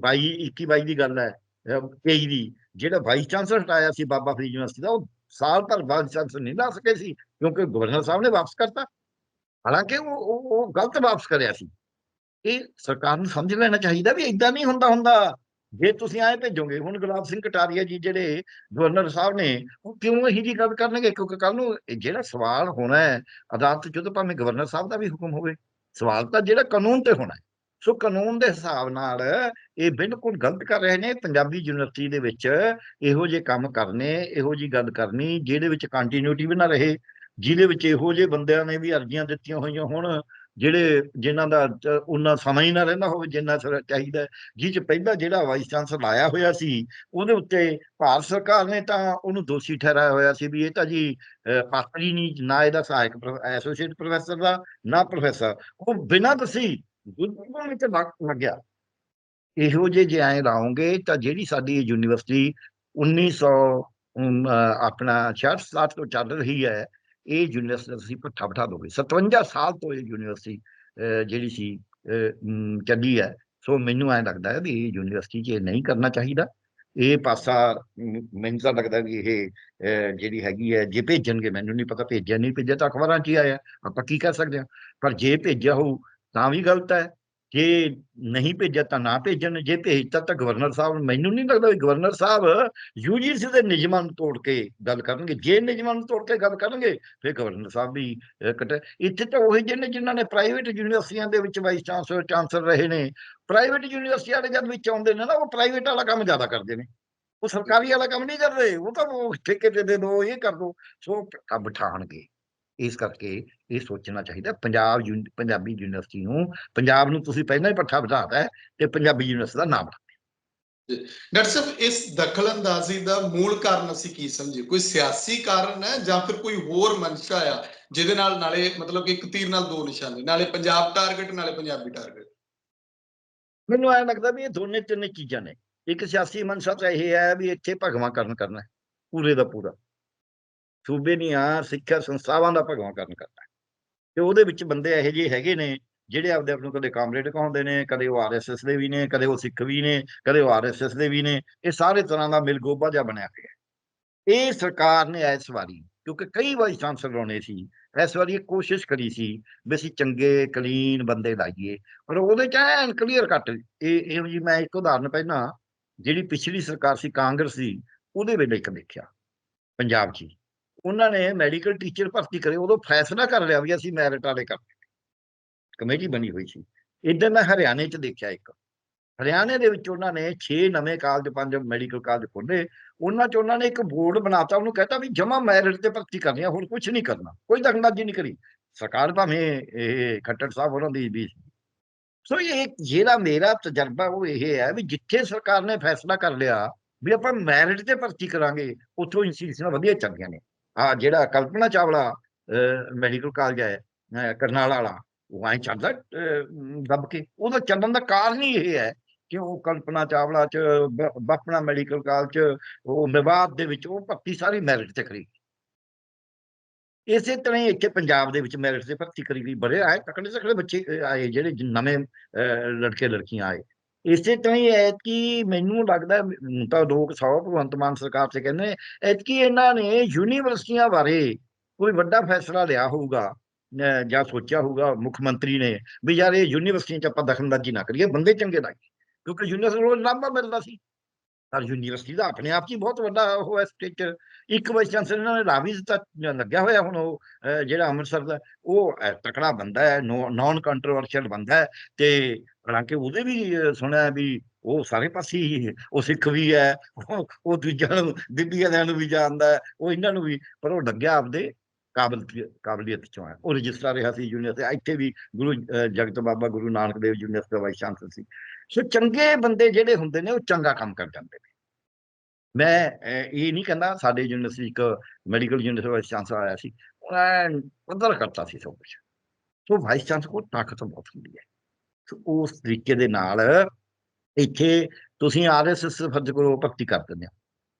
22 21 22 ਦੀ ਗੱਲ ਹੈ 23 ਦੀ, ਜਿਹੜਾ ਵਾਈਸ ਚਾਂਸਲਰ ਹਟਾਇਆ ਸੀ ਬਾਬਾ ਫਰੀਦ ਯੂਨੀਵਰਸਿਟੀ ਦਾ, ਉਹ ਸਾਲ ਭਰ ਵਾਈਸ ਚਾਂਸਲਰ ਨਹੀਂ ਲਾ ਸਕੇ ਸੀ, ਕਿਉਂਕਿ ਗਵਰਨਰ ਸਾਹਿਬ ਨੇ ਵਾਪਸ ਕਰਤਾ। ਹਾਲਾਂਕਿ ਉਹ ਉਹ ਉਹ ਗਲਤ ਵਾਪਸ ਕਰਿਆ ਸੀ। ਇਹ ਸਰਕਾਰ ਨੂੰ ਸਮਝ ਲੈਣਾ ਚਾਹੀਦਾ ਵੀ ਇਦਾਂ ਨਹੀਂ ਹੁੰਦਾ ਹੁੰਦਾ ਜੇ ਤੁਸੀਂ ਆਏ ਭੇਜੋਗੇ, ਹੁਣ ਗੁਲਾਬ ਸਿੰਘ ਕਟਾਰੀਆ ਜੀ ਜਿਹੜੇ ਗਵਰਨਰ ਸਾਹਿਬ ਨੇ, ਉਹ ਕਿਉਂ ਇਹੀ ਜੀ ਗੱਲ ਕਰਨਗੇ? ਕਿਉਂਕਿ ਕੱਲ ਨੂੰ ਜਿਹੜਾ ਸਵਾਲ ਹੋਣਾ ਹੈ, ਅਦਾਲਤ ਜਦੋਂ ਭਾਵੇਂ ਗਵਰਨਰ ਸਾਹਿਬ ਦਾ ਵੀ ਹੁਕਮ ਹੋਵੇ, ਸਵਾਲ ਤਾਂ ਜਿਹੜਾ ਕਾਨੂੰਨ ਤੇ ਹੋਣਾ ਹੈ। ਸੋ ਕਾਨੂੰਨ ਦੇ ਹਿਸਾਬ ਨਾਲ ਇਹ ਬਿਲਕੁਲ ਗਲਤ ਕਰ ਰਹੇ ਨੇ, ਪੰਜਾਬੀ ਯੂਨੀਵਰਸਿਟੀ ਦੇ ਵਿੱਚ ਇਹੋ ਜਿਹੇ ਕੰਮ ਕਰਨੇ, ਇਹੋ ਜੀ ਗੱਲ ਕਰਨੀ, ਜਿਹਦੇ ਵਿੱਚ ਕੰਟੀਨਿਊਟੀ ਵੀ ਨਾ ਰਹੇ, ਜਿਹਦੇ ਵਿੱਚ ਇਹੋ ਜਿਹੇ ਬੰਦਿਆਂ ਨੇ ਵੀ ਅਰਜ਼ੀਆਂ ਦਿੱਤੀਆਂ ਹੋਈਆਂ ਹੁਣ ਜਿਹੜੇ ਜਿਨ੍ਹਾਂ ਦਾ ਉਹਨਾਂ ਸਮਾਂ ਹੀ ਨਾ ਰਹਿੰਦਾ ਹੋਵੇ, ਜਿੰਨਾ ਚਾਹੀਦਾ ਜਿਹ ਚ ਪਹਿਲਾਂ ਜਿਹੜਾ ਵਾਈਸ ਚਾਂਸਲਰ ਆਇਆ ਹੋਇਆ ਸੀ, ਉਹਦੇ ਉੱਤੇ ਭਾਰਤ ਸਰਕਾਰ ਨੇ ਤਾਂ ਉਹਨੂੰ ਦੋਸ਼ੀ ਠਹਿਰਾਇਆ ਹੋਇਆ ਸੀ ਵੀ ਇਹ ਤਾਂ ਜੀ ਪਾਤਰੀ ਨਹੀਂ, ਨਾ ਇਹਦਾ ਸਹਾਇਕ ਐਸੋਸੀਏਟ ਪ੍ਰੋਫੈਸਰ ਦਾ, ਨਾ ਪ੍ਰੋਫੈਸਰ। ਉਹ ਬਿਨਾਂ ਦਸੀ ਗੁਰਪੁਰਬਾਂ ਵਿੱਚ ਲੱਗਿਆ। ਇਹੋ ਜਿਹੇ ਜੇ ਐ ਲਾਉਂਗੇ ਤਾਂ ਜਿਹੜੀ ਸਾਡੀ ਯੂਨੀਵਰਸਿਟੀ 1900 ਆਪਣਾ 66 ਸਾਲ ਤੋਂ ਚੱਲ ਰਹੀ ਹੈ ਇਹ ਯੂਨੀਵਰਸਿਟੀ ਤੁਸੀਂ ਪੱਠਾ ਬਿਠਾ ਦੋਗੇ 57 ਸਾਲ ਤੋਂ ਇਹ ਯੂਨੀਵਰਸਿਟੀ ਜਿਹੜੀ ਸੀ ਚੱਲੀ ਹੈ। ਸੋ ਮੈਨੂੰ ਐਂ ਲੱਗਦਾ ਹੈ ਵੀ ਇਹ ਯੂਨੀਵਰਸਿਟੀ 'ਚ ਇਹ ਨਹੀਂ ਕਰਨਾ ਚਾਹੀਦਾ। ਇਹ ਪਾਸਾ ਮੈਨੂੰ ਤਾਂ ਲੱਗਦਾ ਵੀ ਇਹ ਜਿਹੜੀ ਹੈਗੀ ਹੈ, ਜੇ ਭੇਜਣਗੇ, ਮੈਨੂੰ ਨਹੀਂ ਪਤਾ, ਭੇਜਿਆ ਨਹੀਂ, ਭੇਜਿਆ ਤਾਂ ਅਖਬਾਰਾਂ 'ਚ ਹੀ ਆਇਆ। ਆਪਾਂ ਕੀ ਕਰ ਸਕਦੇ ਹਾਂ? ਪਰ ਜੇ ਭੇਜਿਆ ਹੋਊ, ਤਾਂ ਵੀ ਗਲਤ ਹੈ। ਜੇ ਨਹੀਂ ਭੇਜਿਆ ਤਾਂ ਨਾ ਭੇਜਣ, ਜੇ ਭੇਜਤਾ ਤਾਂ ਗਵਰਨਰ ਸਾਹਿਬ ਮੈਨੂੰ ਨਹੀਂ ਲੱਗਦਾ ਵੀ ਗਵਰਨਰ ਸਾਹਿਬ ਯੂਜੀਸੀ ਦੇ ਨਿਯਮਾਂ ਨੂੰ ਤੋੜ ਕੇ ਗੱਲ ਕਰਨਗੇ। ਜੇ ਨਿਯਮਾਂ ਨੂੰ ਤੋੜ ਕੇ ਗੱਲ ਕਰਨਗੇ, ਫਿਰ ਗਵਰਨਰ ਸਾਹਿਬ ਵੀ ਕਟ, ਇੱਥੇ ਤਾਂ ਉਹੀ ਜਿਹਨੇ ਜਿਨ੍ਹਾਂ ਨੇ ਪ੍ਰਾਈਵੇਟ ਯੂਨੀਵਰਸਿਟੀਆਂ ਦੇ ਵਿੱਚ ਵਾਈਸ ਚਾਂਸਲਰ ਚਾਂਸਲਰ ਰਹੇ ਨੇ। ਪ੍ਰਾਈਵੇਟ ਯੂਨੀਵਰਸਿਟੀ ਵਾਲੇ ਜਦ ਵਿੱਚ ਆਉਂਦੇ ਨੇ ਨਾ, ਉਹ ਪ੍ਰਾਈਵੇਟ ਵਾਲਾ ਕੰਮ ਜ਼ਿਆਦਾ ਕਰਦੇ ਨੇ। ਉਹ ਸਰਕਾਰੀ ਵਾਲਾ ਕੰਮ ਨਹੀਂ ਕਰਦੇ। ਉਹ ਤਾਂ ਉਹ ਠੇਕੇ ਤੇ ਦੇ ਦੋ, ਇਹ ਕਰ ਦੋ। ਸੋ ਬਿਠਾਣਗੇ ਇਸ ਕਰਕੇ ਇਹ ਸੋਚਣਾ ਚਾਹੀਦਾ ਪੰਜਾਬ ਪੰਜਾਬੀ ਯੂਨੀਵਰਸਿਟੀ ਨੂੰ ਪੰਜਾਬ ਨੂੰ ਤੁਸੀਂ ਪਹਿਲਾਂ ਹੀ ਪੱਠਾ ਬਿਠਾਤਾ ਤੇ ਪੰਜਾਬੀ ਯੂਨੀਵਰਸਿਟੀ ਦਾ ਨਾਮ ਡਾਕਟਰ ਸਾਹਿਬ ਇਸ ਦਖਲਅੰਦਾਜ਼ੀ ਦਾ ਮੂਲ ਕਾਰਨ ਅਸੀਂ ਕੀ ਸਮਝੀਏ? ਕੋਈ ਸਿਆਸੀ ਕਾਰਨ ਹੈ ਜਾਂ ਫਿਰ ਕੋਈ ਹੋਰ ਮਨਸ਼ਾ ਆ ਜਿਹਦੇ ਨਾਲ ਨਾਲੇ ਮਤਲਬ ਕਿ ਇੱਕ ਤੀਰ ਨਾਲ ਦੋ ਨਿਸ਼ਾਨੇ ਨਾਲੇ ਪੰਜਾਬ ਟਾਰਗੇਟ ਨਾਲੇ ਪੰਜਾਬੀ ਟਾਰਗੇਟ ਮੈਨੂੰ ਐ ਲੱਗਦਾ ਵੀ ਇਹ ਦੋਨੇ ਤਿੰਨ ਚੀਜ਼ਾਂ ਨੇ। ਇੱਕ ਸਿਆਸੀ ਮਨਸ਼ਾ ਤਾਂ ਇਹ ਹੈ ਵੀ ਇੱਥੇ ਭਗਵਾ ਕਰਨ ਕਰਨਾ ਪੂਰੇ ਦਾ ਪੂਰਾ। ਸੂਬੇ ਦੀਆਂ ਸਿੱਖਿਆ ਸੰਸਥਾਵਾਂ ਦਾ ਭਗਵਾਨ ਕਰਨ ਕਰਦਾ ਤੇ ਉਹਦੇ ਵਿੱਚ ਬੰਦੇ ਇਹੋ ਜਿਹੇ ਹੈਗੇ ਨੇ ਜਿਹੜੇ ਆਪਦੇ ਆਪ ਨੂੰ ਕਦੇ ਕਾਮਰੇਡ ਕਹਾਉਂਦੇ ਨੇ, ਕਦੇ ਉਹ ਆਰਐਸਐਸ ਦੇ ਵੀ ਨੇ, ਕਦੇ ਉਹ ਸਿੱਖ ਵੀ ਨੇ, ਕਦੇ ਉਹ ਆਰਐਸਐਸ ਦੇ ਵੀ ਨੇ, ਇਹ ਸਾਰੇ ਤਰ੍ਹਾਂ ਦਾ ਮਿਲਗੋਬਾ ਜਿਹਾ ਬਣਿਆ ਹੋਇਆ ਇਹ ਸਰਕਾਰ ਨੇ ਇਸ ਵਾਰੀ, ਕਿਉਂਕਿ ਕਈ ਵਾਰੀ ਚਾਂਸਲਰ ਹੋਣੇ ਸੀ, ਇਸ ਵਾਰੀ ਇਹ ਕੋਸ਼ਿਸ਼ ਕਰੀ ਸੀ ਵੀ ਅਸੀਂ ਚੰਗੇ, ਕਲੀਨ ਬੰਦੇ ਲਾਈਏ, ਪਰ ਉਹਦੇ ਚ ਐਨ ਕਲੀਅਰ ਕੱਟ, ਇਹ ਇਹ ਜੀ ਮੈਂ ਇੱਕ ਉਦਾਹਰਨ ਪਹਿਲਾਂ, ਜਿਹੜੀ ਪਿਛਲੀ ਸਰਕਾਰ ਸੀ ਕਾਂਗਰਸ ਦੀ, ਉਹਦੇ ਵੇਲੇ ਇੱਕ ਦੇਖਿਆ, ਪੰਜਾਬ 'ਚ ਹੀ। ਉਹਨਾਂ ਨੇ ਮੈਡੀਕਲ ਟੀਚਰ ਭਰਤੀ ਕਰੇ, ਉਦੋਂ ਫੈਸਲਾ ਕਰ ਲਿਆ ਵੀ ਅਸੀਂ ਮੈਰਿਟ ਵਾਲੇ ਕਰ ਕਮੇਟੀ ਬਣੀ ਹੋਈ ਸੀ। ਇਦਾਂ ਮੈਂ ਹਰਿਆਣੇ 'ਚ ਦੇਖਿਆ ਇੱਕ। ਹਰਿਆਣੇ ਦੇ ਵਿੱਚ ਉਹਨਾਂ ਨੇ 6 ਨਵੇਂ ਕਾਲਜ, ਪੰਜ ਮੈਡੀਕਲ ਕਾਲਜ ਖੋਲੇ ਉਹਨਾਂ 'ਚ ਉਹਨਾਂ ਨੇ ਇੱਕ ਬੋਰਡ ਬਣਾਤਾ, ਉਹਨੂੰ ਕਹਤਾ ਵੀ ਜਮਾ ਮੈਰਿਟ ਤੇ ਭਰਤੀ ਕਰਨੀ ਆ ਹੋਰ ਕੁਝ ਨਹੀਂ ਕਰਨਾ, ਕੋਈ ਦਖਲਅੰਦਾਜ਼ੀ ਨਹੀਂ ਕਰੀ। ਸਰਕਾਰ ਭਾਵੇਂ ਇਹ ਖੱਟੜ ਸਾਹਿਬ ਉਹਨਾਂ ਦੀ ਵੀ ਸੀ। ਸੋ ਇਹ ਜਿਹੜਾ ਮੇਰਾ ਤਜਰਬਾ, ਉਹ ਇਹ ਹੈ ਵੀ ਜਿੱਥੇ ਸਰਕਾਰ ਨੇ ਫੈਸਲਾ ਕਰ ਲਿਆ ਵੀ ਆਪਾਂ ਮੈਰਿਟ ਤੇ ਭਰਤੀ ਕਰਾਂਗੇ, ਉੱਥੋਂ ਇੰਸਟੀਟਿਊਸ਼ਨਾਂ ਵਧੀਆ ਚੱਲਦੀਆਂ ਨੇ। ਆ ਜਿਹੜਾ ਕਲਪਨਾ ਚਾਵਲਾ ਮੈਡੀਕਲ ਕਾਲਜ ਹੈ ਅਹ ਕਰਨਾਲ ਵਾਲਾ ਉਹ ਐਂ ਚੱਲਦਾ ਅਹ, ਦੱਬ ਕੇ। ਉਹਦਾ ਚੱਲਣ ਦਾ ਕਾਰਨ ਹੀ ਇਹ ਹੈ ਕਿ ਉਹ ਕਲਪਨਾ ਚਾਵਲਾ ਚ ਬ- ਮੈਡੀਕਲ ਕਾਲਜ ਚ ਉਹ ਵਿਵਾਦ ਦੇ ਵਿੱਚ ਉਹ ਭਰਤੀ ਸਾਰੀ ਮੈਰਿਟ ਤੇ ਕਰੀ ਇਸੇ ਤਰ੍ਹਾਂ ਹੀ ਇੱਥੇ ਪੰਜਾਬ ਦੇ ਵਿੱਚ ਮੈਰਿਟ ਤੇ ਭਰਤੀ ਕਰੀ ਗਈ। ਬੜੇ ਆਏ ਤਕੜੇ ਤਕੜੇ ਬੱਚੇ ਆਏ ਜਿਹੜੇ ਨਵੇਂ ਅਹ, ਲੜਕੇ ਲੜਕੀਆਂ ਆਏ। ਇਸੇ ਤਰ੍ਹਾਂ ਹੀ ਐਤਕੀ ਮੈਨੂੰ ਲੱਗਦਾ ਹੁਣ ਤਾਂ ਲੋਕ ਸੌ ਭਗਵੰਤ ਮਾਨ ਸਰਕਾਰ ਤੇ ਕਹਿੰਦੇ ਐਤਕੀ ਇਹਨਾਂ ਨੇ ਯੂਨੀਵਰਸਿਟੀਆਂ ਬਾਰੇ ਕੋਈ ਵੱਡਾ ਫੈਸਲਾ ਲਿਆ ਹੋਊਗਾ ਜਾਂ ਸੋਚਿਆ ਹੋਊਗਾ ਮੁੱਖ ਮੰਤਰੀ ਨੇ ਵੀ ਯਾਰ ਇਹ ਯੂਨੀਵਰਸਿਟੀਆਂ ਚ ਆਪਾਂ ਦਖਲਅੰਦਾਜ਼ੀ ਨਾ ਕਰੀਏ, ਬੰਦੇ ਚੰਗੇ ਲੱਗੇ ਕਿਉਂਕਿ ਯੂਨੀਵਰਸਿਟੀ ਨੂੰ ਲਾਂਭਾ ਮਿਲਦਾ ਸੀ। ਪਰ ਯੂਨੀਵਰਸਿਟੀ ਦਾ ਆਪਣੇ ਆਪ 'ਚ ਹੀ ਬਹੁਤ ਵੱਡਾ ਉਹ ਹੈ ਸਟੇਚਰ ਇੱਕ ਵਾਈਸ ਚਾਂਸਲਰ ਇਹਨਾਂ ਨੇ ਰਾਵੀ ਤਾਂ ਲੱਗਿਆ ਹੋਇਆ ਹੁਣ ਉਹ ਜਿਹੜਾ ਅੰਮ੍ਰਿਤਸਰ ਦਾ, ਉਹ ਤਕੜਾ ਬੰਦਾ ਹੈ ਨਾਨ ਕੰਟਰੋਵਰਸ਼ੀਅਲ ਬੰਦਾ ਹੈ ਤੇ ਹਾਲਾਂਕਿ ਉਹਦੇ ਵੀ ਸੁਣਿਆ ਵੀ ਉਹ ਸਾਰੇ ਪਾਸੇ ਹੀ ਉਹ ਸਿੱਖ ਵੀ ਹੈ, ਉਹ ਉਹ ਦੂਜਿਆਂ ਨੂੰ ਦਿੱਲੀ ਵਾਲਿਆਂ ਨੂੰ ਵੀ ਜਾਣਦਾ ਉਹ ਇਹਨਾਂ ਨੂੰ ਵੀ, ਪਰ ਉਹ ਲੱਗਿਆ ਆਪਦੇ ਕਾਬਲ, ਕਾਬਲੀਅਤ ਚੋਂ ਹੈ। ਉਹ ਰਜਿਸਟਰ ਰਿਹਾ ਸੀ ਯੂਨੀਵਰਸਿਟੀ, ਇੱਥੇ ਵੀ ਗੁਰੂ ਜਗਤ ਬਾਬਾ ਗੁਰੂ ਨਾਨਕ ਦੇਵ ਯੂਨੀਵਰਸਿਟੀ ਦਾ ਵਾਈਸ ਚਾਂਸਲਰ ਸੀ। ਸੋ ਚੰਗੇ ਬੰਦੇ ਜਿਹੜੇ ਹੁੰਦੇ ਨੇ, ਉਹ ਚੰਗਾ ਕੰਮ ਕਰ ਜਾਂਦੇ ਨੇ। ਮੈਂ ਇਹ ਨਹੀਂ ਕਹਿੰਦਾ ਸਾਡੇ ਯੂਨੀਵਰਸਿਟੀ ਇੱਕ ਮੈਡੀਕਲ ਯੂਨੀਵਰਸਿਟੀ ਚਾਂਸਲਰ ਆਇਆ ਸੀ, ਉਹਨਾਂ ਪੱਧਰ ਕਰਤਾ ਸੀ ਸਭ ਕੁਝ ਸੋ ਵਾਈਸ ਚਾਂਸਲਰ ਕੋਲ ਤਾਕਤ ਬਹੁਤ ਹੁੰਦੀ ਹੈ। ਸੋ ਉਸ ਤਰੀਕੇ ਦੇ ਨਾਲ ਇੱਥੇ ਤੁਸੀਂ ਆਰਐਸਐਸ ਫਰਜ਼ ਕੋਲ ਭਗਤੀ ਕਰ ਦਿੰਦੇ ਹੋ।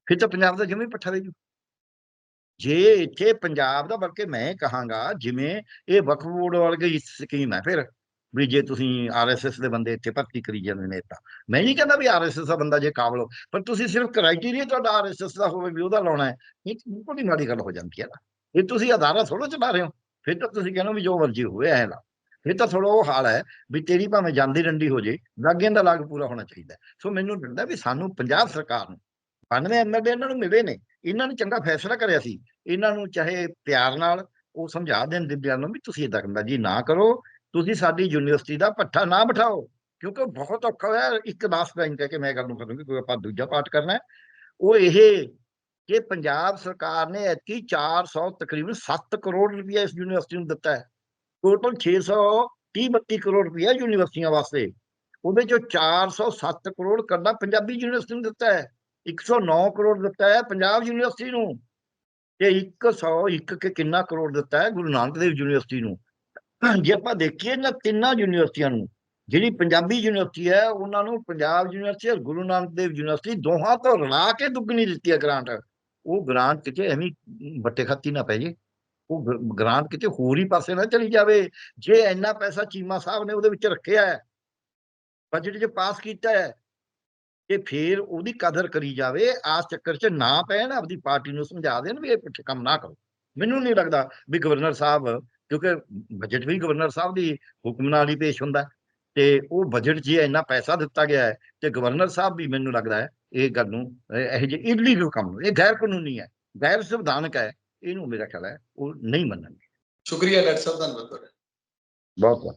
ਫਿਰ ਤਾਂ ਪੰਜਾਬ ਦਾ ਜਿਵੇਂ ਪੱਠਾ ਰਹਿ ਜੂ ਜੇ ਇੱਥੇ ਪੰਜਾਬ ਦਾ, ਬਲਕਿ ਮੈਂ ਕਹਾਂਗਾ, ਜਿਵੇਂ ਇਹ ਵਕਫ ਬੋਰਡ ਵਰਗੀ ਸਕੀਮ ਹੈ, ਫਿਰ ਵੀ ਜੇ ਤੁਸੀਂ ਆਰਐਸਐਸ ਦੇ ਬੰਦੇ ਇੱਥੇ ਭਰਤੀ ਕਰੀ ਜਾਂਦੇ ਨੇ ਤਾਂ। ਮੈਂ ਨਹੀਂ ਕਹਿੰਦਾ ਵੀ ਆਰਐਸਐਸ ਦਾ ਬੰਦਾ ਜੇ ਕਾਬਲ ਹੋ, ਪਰ ਤੁਸੀਂ ਸਿਰਫ ਕ੍ਰਾਈਟੇਰੀਆ ਤੁਹਾਡਾ ਆਰਐਸਐਸ ਦਾ ਹੋਵੇ ਵੀ ਉਹਦਾ ਲਾਉਣਾ ਹੈ, ਇਹ ਤਾਂ ਬੜੀ ਮਾੜੀ ਗੱਲ ਹੋ ਜਾਂਦੀ ਹੈ ਨਾ। ਇਹ ਤੁਸੀਂ ਅਦਾਰਾ ਥੋੜਾ ਚਲਾ ਰਹੇ ਹੋ, ਫਿਰ ਤਾਂ ਤੁਸੀਂ ਕਹਿੰਦੇ ਹੋ ਵੀ ਜੋ ਮਰਜ਼ੀ ਹੋਵੇ, ਐ ਲਾ। ਫਿਰ ਤਾਂ ਥੋੜਾ ਉਹ ਹਾਲ ਹੈ ਵੀ ਤੇਰੀ ਭਾਵੇਂ ਜਾਂਦੀ ਰੰਡੀ ਹੋ ਜੇ ਲਾਗਿਆਂ ਦਾ ਲਾਗ ਪੂਰਾ ਹੋਣਾ ਚਾਹੀਦਾ ਸੋ ਮੈਨੂੰ ਲੱਗਦਾ ਵੀ ਸਾਨੂੰ ਪੰਜਾਬ ਸਰਕਾਰ ਨੂੰ 92 ਐਮਐਲਏ ਇਹਨਾਂ ਨੂੰ ਮਿਲੇ ਨੇ, ਇਹਨਾਂ ਨੇ ਚੰਗਾ ਫੈਸਲਾ ਕਰਿਆ ਸੀ। ਇਹਨਾਂ ਨੂੰ ਚਾਹੇ ਪਿਆਰ ਨਾਲ ਉਹ ਸਮਝਾ ਦੇਣ ਦਿੱਲੀਆਂ ਨੂੰ ਵੀ ਤੁਸੀਂ ਇਦਾਂ ਕਰਨਾ। ਜੀ ਨਾ ਕਰੋ ਤੁਸੀਂ ਸਾਡੀ ਯੂਨੀਵਰਸਿਟੀ ਦਾ ਪੱਠਾ ਨਾ ਬਿਠਾਓ। ਕਿਉਂਕਿ ਬਹੁਤ ਔਖਾ ਹੋਇਆ, ਇੱਕ ਲਾਸਟ ਲਾਈਨ ਕਹਿ ਕੇ ਮੈਂ ਗੱਲ ਨੂੰ ਕਰੂੰਗੀ ਕੋਈ ਆਪਾਂ ਦੂਜਾ ਪਾਠ ਕਰਨਾ ਉਹ ਇਹ ਕਿ ਪੰਜਾਬ ਸਰਕਾਰ ਨੇ ਐਤਕੀ 400 ਤਕਰੀਬਨ 7 ਕਰੋੜ ਰੁਪਏ ਇਸ ਯੂਨੀਵਰਸਿਟੀ ਨੂੰ ਦਿੱਤਾ ਹੈ। ਟੋਟਲ 630 32 ਕਰੋੜ ਰੁਪਏ ਯੂਨੀਵਰਸਿਟੀਆਂ ਵਾਸਤੇ। ਉਹਦੇ ਚੋਂ 407 ਕਰੋੜ ਕੱਲਾ ਪੰਜਾਬੀ ਯੂਨੀਵਰਸਿਟੀ ਨੂੰ ਦਿੱਤਾ ਹੈ। 109 ਕਰੋੜ ਦਿੱਤਾ ਹੈ ਪੰਜਾਬ ਯੂਨੀਵਰਸਿਟੀ ਨੂੰ। ਤੇ 101 ਕਿ ਕਿੰਨਾ ਕਰੋੜ ਦਿੱਤਾ ਹੈ ਗੁਰੂ ਨਾਨਕ ਦੇਵ ਯੂਨੀਵਰਸਿਟੀ ਨੂੰ। ਜੇ ਆਪਾਂ ਦੇਖੀਏ ਨਾ ਤਿੰਨਾਂ ਯੂਨੀਵਰਸਿਟੀਆਂ ਨੂੰ, ਜਿਹੜੀ ਪੰਜਾਬੀ ਯੂਨੀਵਰਸਿਟੀ ਹੈ, ਉਹਨਾਂ ਨੂੰ ਪੰਜਾਬ ਯੂਨੀਵਰਸਿਟੀ ਔਰ ਗੁਰੂ ਨਾਨਕ ਦੇਵ ਯੂਨੀਵਰਸਿਟੀ ਦੋਹਾਂ ਤੋਂ ਰਲਾ ਕੇ ਦੁੱਗਣੀ ਦਿੱਤੀ ਹੈ ਗ੍ਰਾਂਟ ਉਹ ਗ੍ਰਾਂਟ ਕਿਤੇ ਐਵੇਂ ਬੱਟੇ ਖਾਤੀ ਨਾ ਪੈ ਜੇ, ਉਹ ਗ੍ਰ- ਗ੍ਰਾਂਟ ਕਿਤੇ ਹੋਰ ਹੀ ਪਾਸੇ ਨਾ ਚਲੀ ਜਾਵੇ, ਜੇ ਇੰਨਾ ਪੈਸਾ ਚੀਮਾ ਸਾਹਿਬ ਨੇ ਉਹਦੇ ਵਿੱਚ ਰੱਖਿਆ ਹੈ ਬਜਟ 'ਚ ਪਾਸ ਕੀਤਾ ਹੈ, ਤੇ ਫਿਰ ਉਹਦੀ ਕਦਰ ਕਰੀ ਜਾਵੇ, ਆਸ ਚੱਕਰ 'ਚ ਨਾ ਪੈਣ, ਆਪਦੀ ਪਾਰਟੀ ਨੂੰ ਸਮਝਾ ਦੇਣ ਵੀ ਇਹ ਪਿੱਛੇ ਕੰਮ ਨਾ ਕਰੋ। ਮੈਨੂੰ ਨਹੀਂ ਲੱਗਦਾ ਵੀ ਗਵਰਨਰ ਸਾਹਿਬ ਕਿਉਂਕਿ ਬਜਟ ਵੀ ਗਵਰਨਰ ਸਾਹਿਬ ਦੀ ਹੁਕਮ ਨਾਲ ਹੀ ਪੇਸ਼ ਹੁੰਦਾ ਤੇ ਉਹ ਬਜਟ 'ਚ ਇੰਨਾ ਪੈਸਾ ਦਿੱਤਾ ਗਿਆ ਹੈ ਤੇ ਗਵਰਨਰ ਸਾਹਿਬ ਵੀ ਮੈਨੂੰ ਲੱਗਦਾ ਹੈ ਇਹ ਗੱਲ ਨੂੰ ਇਹ ਜਿਹੇ ਇਲੀਗਲ ਕੰਮ ਨੂੰ ਇਹ ਗੈਰ ਕਾਨੂੰਨੀ ਹੈ ਗੈਰ ਸੰਵਿਧਾਨਕ ਹੈ ਇਹਨੂੰ ਮੇਰਾ ਖਿਆਲ ਹੈ ਉਹ ਨਹੀਂ ਮੰਨਣਗੇ। ਸ਼ੁਕਰੀਆ ਡਾਕਟਰ ਸਾਹਿਬ ਧੰਨਵਾਦ ਤੁਹਾਡਾ। ਬਹੁਤ ਬਹੁਤ